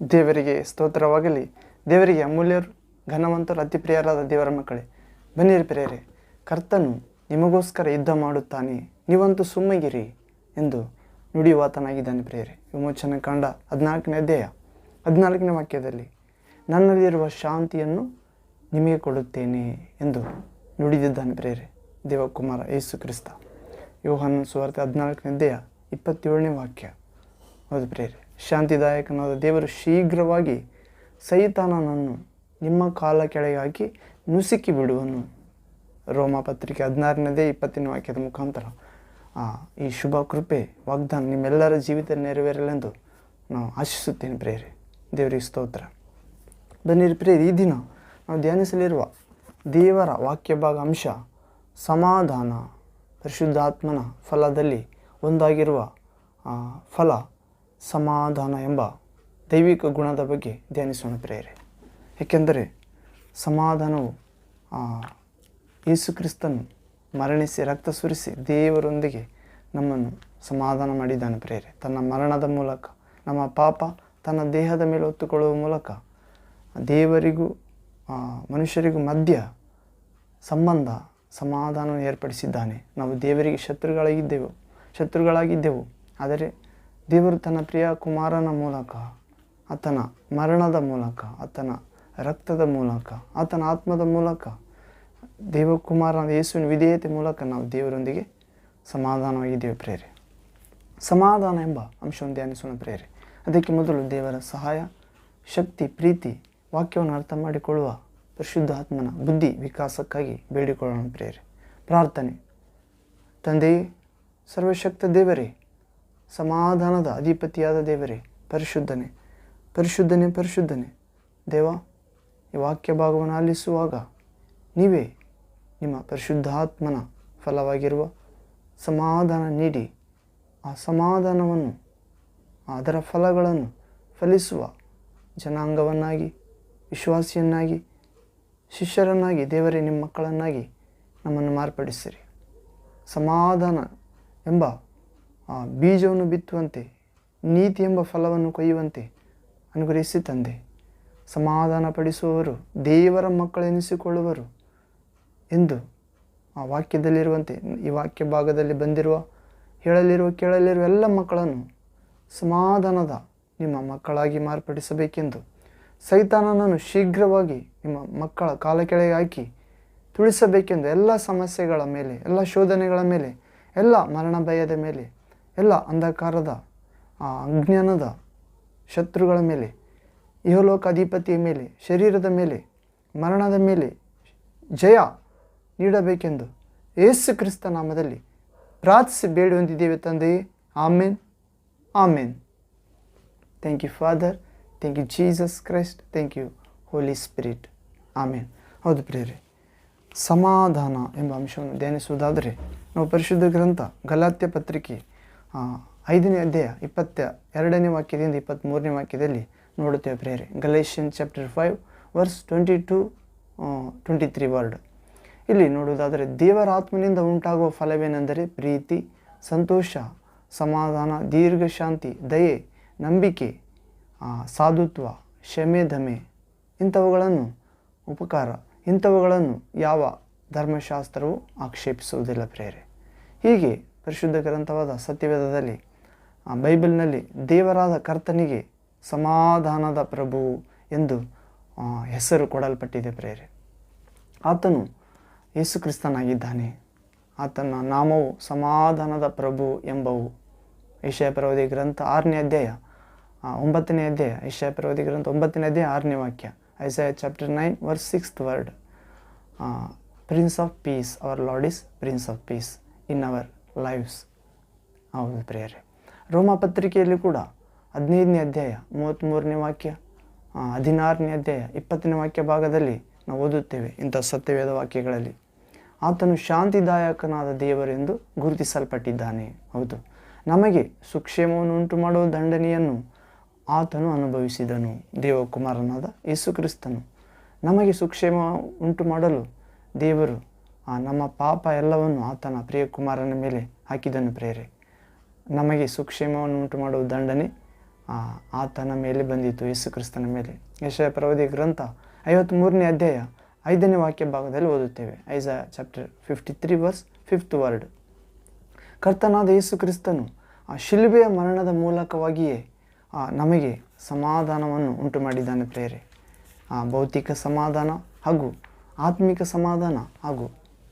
ದೇವರಿಗೆ ಸ್ತೋತ್ರವಾಗಲಿ. ದೇವರಿಗೆ ಅಮೂಲ್ಯರು, ಘನವಂತರು, ಅತಿ ಪ್ರಿಯರಾದ ದೇವರ ಮಕ್ಕಳೇ, ಬನ್ನಿರಿ ಪ್ರಿಯರೇ, ಕರ್ತನು ನಿಮಗೋಸ್ಕರ ಯುದ್ಧ ಮಾಡುತ್ತಾನೆ. ನೀವಂತೂ ಸುಮ್ಮಗಿರಿ ಎಂದು ನುಡಿಯುವಾತನಾಗಿದ್ದಾನೆ ಪ್ರಿಯರೇ. ವಿಮೋಚನ ಕಾಂಡ ಹದಿನಾಲ್ಕನೇ ಅಧ್ಯಾಯ, ಹದಿನಾಲ್ಕನೇ ವಾಕ್ಯದಲ್ಲಿ, ನನ್ನಲ್ಲಿರುವ ಶಾಂತಿಯನ್ನು ನಿಮಗೆ ಕೊಡುತ್ತೇನೆ ಎಂದು ನುಡಿದಿದ್ದಾನೆ ಪ್ರೇರೆ ದೇವಕುಮಾರ ಯೇಸು ಕ್ರಿಸ್ತ. ಯೋಹನ್ ಸುವಾರ್ತೆ ಹದಿನಾಲ್ಕನೇ ಅಧ್ಯಾಯ, ಇಪ್ಪತ್ತೇಳನೇ ವಾಕ್ಯ. ಹೌದು ಪ್ರೇರೆ ಶಾಂತಿದಾಯಕನಾದ ದೇವರು ಶೀಘ್ರವಾಗಿ ಸೈತಾನನನ್ನು ನಿಮ್ಮ ಕಾಲ ಕೆಳಗೆ ಹಾಕಿ ನುಸುಕಿ ಬಿಡುವನು. ರೋಮ ಪತ್ರಿಕೆ ಹದಿನಾರನೇದೇ ಇಪ್ಪತ್ತನೇ ವಾಕ್ಯದ ಮುಖಾಂತರ. ಈ ಶುಭ ಕೃಪೆ, ವಾಗ್ದಾನ ನಿಮ್ಮೆಲ್ಲರ ಜೀವಿತ ನೆರವೇರಲೆಂದು ನಾವು ಆಶಿಸುತ್ತೇನೆ ಪ್ರೇರಿ ದೇವರಿಗೆ ಸ್ತೋತ್ರ. ಬನ್ನಿರಿ ಪ್ರೇರಿ ಈ ದಿನ ನಾವು ಧ್ಯಾನಿಸಲಿರುವ ದೇವರ ವಾಕ್ಯ ಭಾಗ ಅಂಶ ಸಮಾಧಾನ, ಪರಿಶುದ್ಧಾತ್ಮನ ಫಲದಲ್ಲಿ ಒಂದಾಗಿರುವ ಫಲ ಸಮಾಧಾನ ಎಂಬ ದೈವಿಕ ಗುಣದ ಬಗ್ಗೆ ಧ್ಯಾನಿಸೋಣ ಪ್ರೇರೆ ಏಕೆಂದರೆ ಸಮಾಧಾನವು ಯೇಸು ಕ್ರಿಸ್ತನು ಮರಣಿಸಿ, ರಕ್ತ ಸುರಿಸಿ ದೇವರೊಂದಿಗೆ ನಮ್ಮನ್ನು ಸಮಾಧಾನ ಮಾಡಿದ್ದಾನೆ ಪ್ರೇರೆ ತನ್ನ ಮರಣದ ಮೂಲಕ, ನಮ್ಮ ಪಾಪ ತನ್ನ ದೇಹದ ಮೇಲೆ ಹೊತ್ತುಕೊಳ್ಳುವ ಮೂಲಕ ದೇವರಿಗೂ ಮನುಷ್ಯರಿಗೂ ಮಧ್ಯ ಸಂಬಂಧ ಸಮಾಧಾನ ಏರ್ಪಡಿಸಿದ್ದಾನೆ. ನಾವು ದೇವರಿಗೆ ಶತ್ರುಗಳಾಗಿದ್ದೆವು ಶತ್ರುಗಳಾಗಿದ್ದೆವು, ಆದರೆ ದೇವರು ತನ್ನ ಪ್ರಿಯ ಕುಮಾರನ ಮೂಲಕ, ಆತನ ಮರಣದ ಮೂಲಕ, ಆತನ ರಕ್ತದ ಮೂಲಕ, ಆತನ ಆತ್ಮದ ಮೂಲಕ, ದೇವಕುಮಾರನ ಯೇಸುವಿನ ವಿಧೇಯತೆ ಮೂಲಕ ನಾವು ದೇವರೊಂದಿಗೆ ಸಮಾಧಾನವಾಗಿದ್ದೇವೆ ಪ್ರೇರೆ ಸಮಾಧಾನ ಎಂಬ ಅಂಶವನ್ನು ಧ್ಯಾನಿಸೋಣ ಪ್ರೇರೆ ಅದಕ್ಕೆ ಮೊದಲು ದೇವರ ಸಹಾಯ, ಶಕ್ತಿ, ಪ್ರೀತಿ, ವಾಕ್ಯವನ್ನು ಅರ್ಥ ಮಾಡಿಕೊಳ್ಳುವ ಪರಿಶುದ್ಧ ಆತ್ಮನ ಬುದ್ಧಿ ವಿಕಾಸಕ್ಕಾಗಿ ಬೇಡಿಕೊಳ್ಳೋಣ ಪ್ರೇರೆ ಪ್ರಾರ್ಥನೆ. ತಂದೆಯೇ, ಸರ್ವಶಕ್ತ ದೇವರೇ ಸಮಾಧಾನದ ಅಧಿಪತಿಯಾದ ದೇವರೇ, ಪರಿಶುದ್ಧನೇ ಪರಿಶುದ್ಧನೇ ಪರಿಶುದ್ಧನೇ. ದೇವ, ಈ ವಾಕ್ಯ ಭಾಗವನ್ನು ಆಲಿಸುವಾಗ ನೀವೇ ನಿಮ್ಮ ಪರಿಶುದ್ಧಾತ್ಮನ ಫಲವಾಗಿರುವ ಸಮಾಧಾನ ನೀಡಿ, ಆ ಸಮಾಧಾನವನ್ನು, ಅದರ ಫಲಗಳನ್ನು ಫಲಿಸುವ ಜನಾಂಗವನ್ನಾಗಿ, ವಿಶ್ವಾಸಿಯನ್ನಾಗಿ, ಶಿಷ್ಯರನ್ನಾಗಿ, ದೇವರೇ, ನಿಮ್ಮ ಮಕ್ಕಳನ್ನಾಗಿ ನಮ್ಮನ್ನು ಮಾರ್ಪಡಿಸಿರಿ. ಸಮಾಧಾನ ಎಂಬ ಆ ಬೀಜವನ್ನು ಬಿತ್ತುವಂತೆ, ನೀತಿ ಎಂಬ ಫಲವನ್ನು ಕೊಯ್ಯುವಂತೆ ಅನುಗ್ರಹಿಸಿ ತಂದೆ. ಸಮಾಧಾನ ಪಡಿಸುವವರು ದೇವರ ಮಕ್ಕಳೆನಿಸಿಕೊಳ್ಳುವರು ಎಂದು ಆ ವಾಕ್ಯದಲ್ಲಿರುವಂತೆ, ಈ ವಾಕ್ಯ ಭಾಗದಲ್ಲಿ ಬಂದಿರುವ, ಹೇಳಲಿರುವ, ಕೇಳಲಿರುವ ಎಲ್ಲ ಮಕ್ಕಳನ್ನು ಸಮಾಧಾನದ ನಿಮ್ಮ ಮಕ್ಕಳಾಗಿ ಮಾರ್ಪಡಿಸಬೇಕೆಂದು ಸೈತಾನನನ್ನು ಶೀಘ್ರವಾಗಿ ನಿಮ್ಮ ಮಕ್ಕಳ ಕಾಲ ಕೆಳಗೆ ಹಾಕಿ ತುಳಿಸಬೇಕೆಂದು ಎಲ್ಲ ಸಮಸ್ಯೆಗಳ ಮೇಲೆ, ಎಲ್ಲ ಶೋಧನೆಗಳ ಮೇಲೆ, ಎಲ್ಲ ಮರಣ ಭಯದ ಮೇಲೆ ಎಲ್ಲ ಅಂಧಕಾರದ ಅಜ್ಞಾನದ ಶತ್ರುಗಳ ಮೇಲೆ, ಇಹಲೋಕಾಧಿಪತಿಯ ಮೇಲೆ, ಶರೀರದ ಮೇಲೆ, ಮರಣದ ಮೇಲೆ ಜಯ ನೀಡಬೇಕೆಂದು ಯೇಸು ಕ್ರಿಸ್ತ ನಾಮದಲ್ಲಿ ಪ್ರಾರ್ಥಿಸಿ ಹೊಂದಿದ್ದೇವೆ ತಂದೆಯೇ amen. Amen. Thank you father thank you Jesus Christ thank you holy spirit amen ಹೌದು ಪ್ರಿಯರೇ, ಸಮಾಧಾನ ಎಂಬ ಅಂಶವನ್ನು ಧ್ಯಾನಿಸುವುದಾದರೆ ನಾವು ಪರಿಶುದ್ಧ ಗ್ರಂಥ ಗಲಾತ್ಯ ಪತ್ರಿಕೆ ಐದನೇ ಅಧ್ಯಾಯ, ಇಪ್ಪತ್ತ ಎರಡನೇ ವಾಕ್ಯದಿಂದ ಇಪ್ಪತ್ತ್ಮೂರನೇ ವಾಕ್ಯದಲ್ಲಿ ನೋಡುತ್ತೇವೆ ಪ್ರೇರೆ Galatian chapter five verse twenty two twenty three word ಇಲ್ಲಿ ನೋಡುವುದಾದರೆ, ದೇವರ ಆತ್ಮನಿಂದ ಉಂಟಾಗುವ ಫಲವೇನೆಂದರೆ ಪ್ರೀತಿ, ಸಂತೋಷ, ಸಮಾಧಾನ, ದೀರ್ಘ ಶಾಂತಿ, ದಯೆ, ನಂಬಿಕೆ ಸಾಧುತ್ವ, ಕ್ಷಮೆ, ಧಮೆ. ಇಂಥವುಗಳನ್ನು ಉಪಕಾರ, ಇಂಥವುಗಳನ್ನು ಯಾವ ಧರ್ಮಶಾಸ್ತ್ರವು ಆಕ್ಷೇಪಿಸುವುದಿಲ್ಲ ಪ್ರೇರೆ ಹೀಗೆ ಪರಿಶುದ್ಧ ಗ್ರಂಥವಾದ ಸತ್ಯವೇದದಲ್ಲಿ ಬೈಬಲ್ನಲ್ಲಿ ದೇವರಾದ ಕರ್ತನಿಗೆ ಸಮಾಧಾನದ ಪ್ರಭು ಎಂದು ಹೆಸರು ಕೊಡಲ್ಪಟ್ಟಿದೆ ಪ್ರೇರೆ. ಆತನು ಯೇಸು ಕ್ರಿಸ್ತನಾಗಿದ್ದಾನೆ ಆತನ ನಾಮವು ಸಮಾಧಾನದ ಪ್ರಭು ಎಂಬವು. ಏಷ್ಯಾ ಪರ್ವತಿ ಗ್ರಂಥ ಆರನೇ ಅಧ್ಯಾಯ ಒಂಬತ್ತನೇ ಅಧ್ಯಾಯ, ಏಷ್ಯಾ ಪರ್ವತಿ ಗ್ರಂಥ ಒಂಬತ್ತನೇ ಅಧ್ಯಾಯ ಆರನೇ ವಾಕ್ಯ, Isaiah chapter nine verse sixth word prince of peace, our lord is prince of peace in our. Lives ಹೌದು ಪ್ರಿಯರೇ. ರೋಮ ಪತ್ರಿಕೆಯಲ್ಲಿ ಕೂಡ ಹದಿನೈದನೇ ಅಧ್ಯಾಯ ಮೂವತ್ತ್ಮೂರನೇ ವಾಕ್ಯ ಹದಿನಾರನೇ ಅಧ್ಯಾಯ, ಇಪ್ಪತ್ತನೇ ವಾಕ್ಯ ಭಾಗದಲ್ಲಿ ನಾವು ಓದುತ್ತೇವೆ ಇಂಥ ಸತ್ಯವೇದ ವಾಕ್ಯಗಳಲ್ಲಿ. ಆತನು ಶಾಂತಿದಾಯಕನಾದ ದೇವರೆಂದು ಗುರುತಿಸಲ್ಪಟ್ಟಿದ್ದಾನೆ. ಹೌದು. ನಮಗೆ ಸುಕ್ಷೇಮವನ್ನು ಉಂಟು ಮಾಡುವ ದಂಡನೆಯನ್ನು ಆತನು ಅನುಭವಿಸಿದನು. ದೇವಕುಮಾರನಾದ ಯೇಸುಕ್ರಿಸ್ತನು ನಮಗೆ ಸುಕ್ಷೇಮ ಉಂಟು ಮಾಡಲು ದೇವರು ಆ ನಮ್ಮ ಪಾಪ ಎಲ್ಲವನ್ನು ಆತನ ಪ್ರಿಯ ಕುಮಾರನ ಮೇಲೆ ಹಾಕಿದನು ಪ್ರೇರೆ ನಮಗೆ ಸುಕ್ಷೇಮವನ್ನು ಉಂಟು ಮಾಡುವ ದಂಡನೆ ಆತನ ಮೇಲೆ ಬಂದಿತು ಯೇಸು ಕ್ರಿಸ್ತನ ಮೇಲೆ. ಯಶಯ ಪ್ರವದಿ ಗ್ರಂಥ ಐವತ್ತ್ಮೂರನೇ ಅಧ್ಯಾಯ ಐದನೇ ವಾಕ್ಯ ಭಾಗದಲ್ಲಿ ಓದುತ್ತೇವೆ. Isaiah chapter fifty three verse fifth word ಕರ್ತನಾದ ಯೇಸು ಕ್ರಿಸ್ತನು ಆ ಶಿಲುಬೆಯ ಮರಣದ ಮೂಲಕವಾಗಿಯೇ ನಮಗೆ ಸಮಾಧಾನವನ್ನು ಉಂಟು ಮಾಡಿದ್ದಾನೆ ಪ್ರೇರೆ ಭೌತಿಕ ಸಮಾಧಾನ ಹಾಗೂ ಆತ್ಮಿಕ ಸಮಾಧಾನ ಹಾಗೂ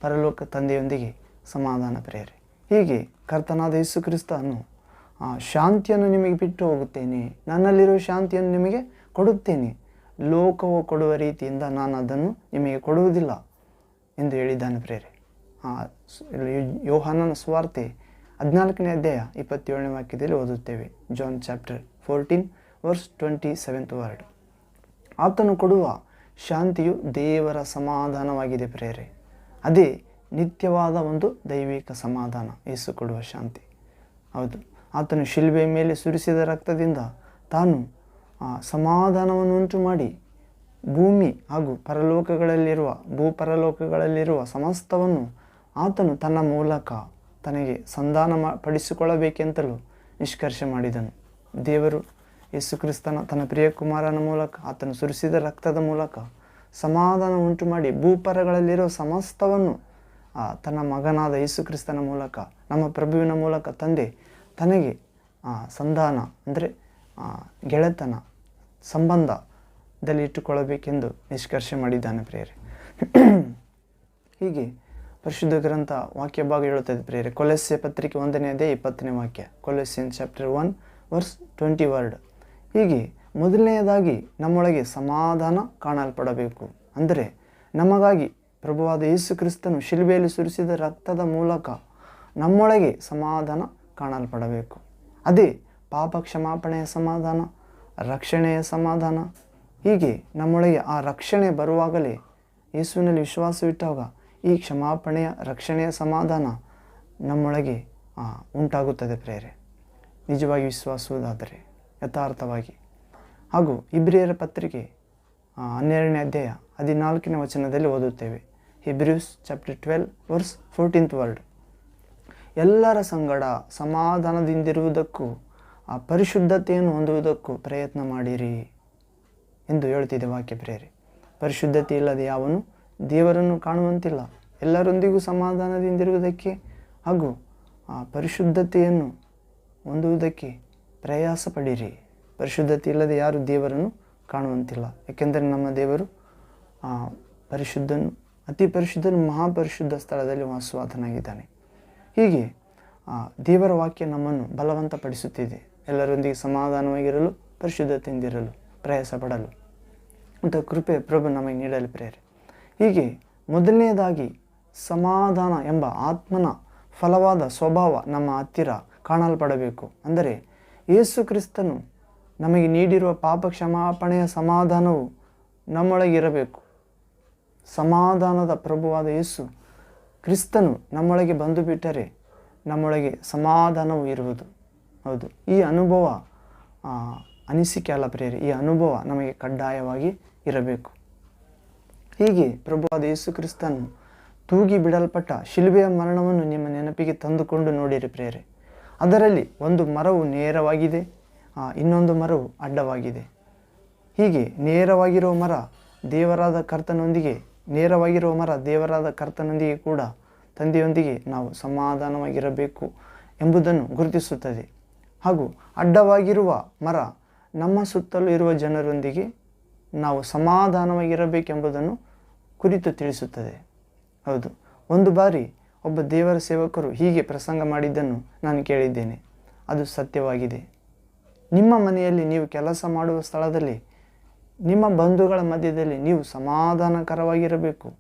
ಪರಲೋಕ ತಂದೆಯೊಂದಿಗೆ ಸಮಾಧಾನ ಪ್ರೇರೆ ಹೀಗೆ ಕರ್ತನಾದ ಯೇಸು ಕ್ರಿಸ್ತನು ಶಾಂತಿಯನ್ನು ನಿಮಗೆ ಬಿಟ್ಟು ಹೋಗುತ್ತೇನೆ. ನನ್ನಲ್ಲಿರುವ ಶಾಂತಿಯನ್ನು ನಿಮಗೆ ಕೊಡುತ್ತೇನೆ. ಲೋಕವು ಕೊಡುವ ರೀತಿಯಿಂದ ನಾನು ಅದನ್ನು ನಿಮಗೆ ಕೊಡುವುದಿಲ್ಲ ಎಂದು ಹೇಳಿದ್ದಾನೆ ಪ್ರೇರೆ ಯೋಹಾನನ ಸ್ವಾರ್ತೆ ಹದಿನಾಲ್ಕನೇ ಅಧ್ಯಾಯ ಇಪ್ಪತ್ತೇಳನೇ ವಾಕ್ಯದಲ್ಲಿ ಓದುತ್ತೇವೆ. John chapter fourteen verse twenty seventh word ಆತನು ಕೊಡುವ ಶಾಂತಿಯು ದೇವರ ಸಮಾಧಾನವಾಗಿದೆ ಪ್ರೇರೆ ಅದೇ ನಿತ್ಯವಾದ ಒಂದು ದೈವಿಕ ಸಮಾಧಾನ ಯೇಸು ಕೊಡುವ ಶಾಂತಿ. ಹೌದು. ಆತನು ಶಿಲ್ಬೆ ಮೇಲೆ ಸುರಿಸಿದ ರಕ್ತದಿಂದ ತಾನು ಆ, ಸಮಾಧಾನವನ್ನು ಉಂಟು ಮಾಡಿ ಭೂಮಿ ಹಾಗೂ ಪರಲೋಕಗಳಲ್ಲಿರುವ ಭೂಪರಲೋಕಗಳಲ್ಲಿರುವ ಸಮಸ್ತವನ್ನು ಆತನು ತನ್ನ ಮೂಲಕ ತನಗೆ ಸಂಧಾನ ಮಾ ಪಡಿಸಿಕೊಳ್ಳಬೇಕೆಂತಲೂ ನಿಷ್ಕರ್ಷ ಮಾಡಿದನು. ದೇವರು ಯೇಸುಕ್ರಿಸ್ತನ ತನ್ನ ಪ್ರಿಯ ಕುಮಾರನ ಮೂಲಕ ಆತನು ಸುರಿಸಿದ ರಕ್ತದ ಮೂಲಕ ಸಮಾಧಾನ ಉಂಟು ಮಾಡಿ ಭೂಪರಗಳಲ್ಲಿರೋ ಸಮಸ್ತವನ್ನು ತನ್ನ ಮಗನಾದ ಯೇಸುಕ್ರಿಸ್ತನ ಮೂಲಕ, ನಮ್ಮ ಪ್ರಭುವಿನ ಮೂಲಕ ತಂದೆ, ತನಗೆ ಸಂಧಾನ, ಅಂದರೆ ಗೆಳೆತನ ಸಂಬಂಧದಲ್ಲಿ ಇಟ್ಟುಕೊಳ್ಳಬೇಕೆಂದು ನಿಷ್ಕರ್ಷೆ ಮಾಡಿದ್ದಾನೆ ಪ್ರೇರೆ ಹೀಗೆ ಪರಿಶುದ್ಧ ಗ್ರಂಥ ವಾಕ್ಯ ಭಾಗ ಹೇಳುತ್ತದೆ ಪ್ರೇರೆ ಕೊಲೆಸ್ಯ ಪತ್ರಿಕೆ ಒಂದನೇ ಅದೇ ಇಪ್ಪತ್ತನೇ ವಾಕ್ಯ. Colossian chapter one verse twenty word ಹೀಗೆ ಮೊದಲನೆಯದಾಗಿ ನಮ್ಮೊಳಗೆ ಸಮಾಧಾನ ಕಾಣಲ್ಪಡಬೇಕು. ಅಂದರೆ ನಮಗಾಗಿ ಪ್ರಭುವಾದ ಯೇಸು ಕ್ರಿಸ್ತನು ಶಿಲ್ಬೆಯಲ್ಲಿ ಸುರಿಸಿದ ರಕ್ತದ ಮೂಲಕ ನಮ್ಮೊಳಗೆ ಸಮಾಧಾನ ಕಾಣಲ್ಪಡಬೇಕು. ಅದೇ ಪಾಪ ಕ್ಷಮಾಪಣೆಯ ಸಮಾಧಾನ, ರಕ್ಷಣೆಯ ಸಮಾಧಾನ. ಹೀಗೆ ನಮ್ಮೊಳಗೆ ಆ ರಕ್ಷಣೆ ಬರುವಾಗಲೇ ಯೇಸುವಿನಲ್ಲಿ ವಿಶ್ವಾಸವಿಟ್ಟಾಗ ಈ ಕ್ಷಮಾಪಣೆಯ, ರಕ್ಷಣೆಯ ಸಮಾಧಾನ ನಮ್ಮೊಳಗೆ ಉಂಟಾಗುತ್ತದೆ ಪ್ರೇರೆ. ನಿಜವಾಗಿ ವಿಶ್ವಾಸುವುದಾದರೆ ಯಥಾರ್ಥವಾಗಿ ಹಾಗೂ ಇಬ್ರಿಯರ ಪತ್ರಿಕೆ ಹನ್ನೆರಡನೇ ಅಧ್ಯಾಯ ಹದಿನಾಲ್ಕನೇ ವಚನದಲ್ಲಿ ಓದುತ್ತೇವೆ. Hebrews chapter twelve verse fourteenth word ಎಲ್ಲರ ಸಂಗಡ ಸಮಾಧಾನದಿಂದಿರುವುದಕ್ಕೂ, ಆ ಪರಿಶುದ್ಧತೆಯನ್ನು ಹೊಂದುವುದಕ್ಕೂ ಪ್ರಯತ್ನ ಮಾಡಿರಿ ಎಂದು ಹೇಳ್ತಿದೆ ವಾಕ್ಯ ಪ್ರೇರಿ. ಪರಿಶುದ್ಧತೆ ಇಲ್ಲದೆ ಯಾವನು ದೇವರನ್ನು ಕಾಣುವಂತಿಲ್ಲ. ಎಲ್ಲರೊಂದಿಗೂ ಸಮಾಧಾನದಿಂದಿರುವುದಕ್ಕೆ ಹಾಗೂ ಆ ಪರಿಶುದ್ಧತೆಯನ್ನು ಹೊಂದುವುದಕ್ಕೆ ಪ್ರಯಾಸ ಪಡಿರಿ ಪರಿಶುದ್ಧತೆ ಇಲ್ಲದೆ ಯಾರು ದೇವರನ್ನು ಕಾಣುವಂತಿಲ್ಲ. ಏಕೆಂದರೆ ನಮ್ಮ ದೇವರು ಪರಿಶುದ್ಧನು, ಅತಿ ಪರಿಶುದ್ಧನು ಮಹಾಪರಿಶುದ್ಧ ಸ್ಥಳದಲ್ಲಿ ವಾಸವಾದನಾಗಿದ್ದಾನೆ. ಹೀಗೆ ದೇವರ ವಾಕ್ಯ ನಮ್ಮನ್ನು ಬಲವಂತಪಡಿಸುತ್ತಿದೆ. ಎಲ್ಲರೊಂದಿಗೆ ಸಮಾಧಾನವಾಗಿರಲು, ಪರಿಶುದ್ಧತೆಯಿಂದಿರಲು ಪ್ರಯಾಸ ಪಡಲು ಅಂತ ಕೃಪೆ ಪ್ರಭು ನಮಗೆ ನೀಡಲು ಪ್ರೇರೆ ಹೀಗೆ, ಮೊದಲನೆಯದಾಗಿ ಸಮಾಧಾನ ಎಂಬ ಆತ್ಮನ ಫಲವಾದ ಸ್ವಭಾವ ನಮ್ಮ ಹತ್ತಿರ ಕಾಣಲ್ಪಡಬೇಕು. ಅಂದರೆ, ಯೇಸು ಕ್ರಿಸ್ತನು ನಮಗೆ ನೀಡಿರುವ ಪಾಪ ಕ್ಷಮಾಪಣೆಯ ಸಮಾಧಾನವು ನಮ್ಮೊಳಗಿರಬೇಕು. ಸಮಾಧಾನದ ಪ್ರಭುವಾದ ಯೇಸು ಕ್ರಿಸ್ತನು ನಮ್ಮೊಳಗೆ ಬಂದು ಬಿಟ್ಟರೆ ನಮ್ಮೊಳಗೆ ಸಮಾಧಾನವು ಇರುವುದು. ಹೌದು, ಈ ಅನುಭವ ಅನಿಸಿಕೆ ಅಲ್ಲ ಪ್ರೇರಿ ಈ ಅನುಭವ ನಮಗೆ ಕಡ್ಡಾಯವಾಗಿ ಇರಬೇಕು. ಹೀಗೆ ಪ್ರಭುವಾದ ಯೇಸು ಕ್ರಿಸ್ತನು ತೂಗಿ ಬಿಡಲ್ಪಟ್ಟ ಶಿಲುಬೆಯ ಮರಣವನ್ನು ನಿಮ್ಮ ನೆನಪಿಗೆ ತಂದುಕೊಂಡು ನೋಡಿರಿ ಪ್ರೇರೆ ಅದರಲ್ಲಿ ಒಂದು ಮರವು ನೇರವಾಗಿದೆ ಇನ್ನೊಂದು ಮರವು ಅಡ್ಡವಾಗಿದೆ. ಹೀಗೆ ನೇರವಾಗಿರುವ ಮರ ದೇವರಾದ ಕರ್ತನೊಂದಿಗೆ ನೇರವಾಗಿರುವ ಮರ ದೇವರಾದ ಕರ್ತನೊಂದಿಗೆ ಕೂಡ ತಂದೆಯೊಂದಿಗೆ ನಾವು ಸಮಾಧಾನವಾಗಿರಬೇಕು ಎಂಬುದನ್ನು ಗುರುತಿಸುತ್ತದೆ. ಹಾಗೂ ಅಡ್ಡವಾಗಿರುವ ಮರ ನಮ್ಮ ಸುತ್ತಲೂ ಇರುವ ಜನರೊಂದಿಗೆ ನಾವು ಸಮಾಧಾನವಾಗಿರಬೇಕೆಂಬುದನ್ನು ಕುರಿತು ತಿಳಿಸುತ್ತದೆ. ಹೌದು, ಒಂದು ಬಾರಿ ಒಬ್ಬ ದೇವರ ಸೇವಕರು ಹೀಗೆ ಪ್ರಸಂಗ ಮಾಡಿದ್ದನ್ನು ನಾನು ಕೇಳಿದ್ದೇನೆ. ಅದು ಸತ್ಯವಾಗಿದೆ. ನಿಮ್ಮ ಮನೆಯಲ್ಲಿ ನೀವು ಕೆಲಸ ಮಾಡುವ ಸ್ಥಳದಲ್ಲಿ, ನಿಮ್ಮ ಬಂಧುಗಳ ಮಧ್ಯದಲ್ಲಿ ನೀವು ಸಮಾಧಾನಕರವಾಗಿರಬೇಕು.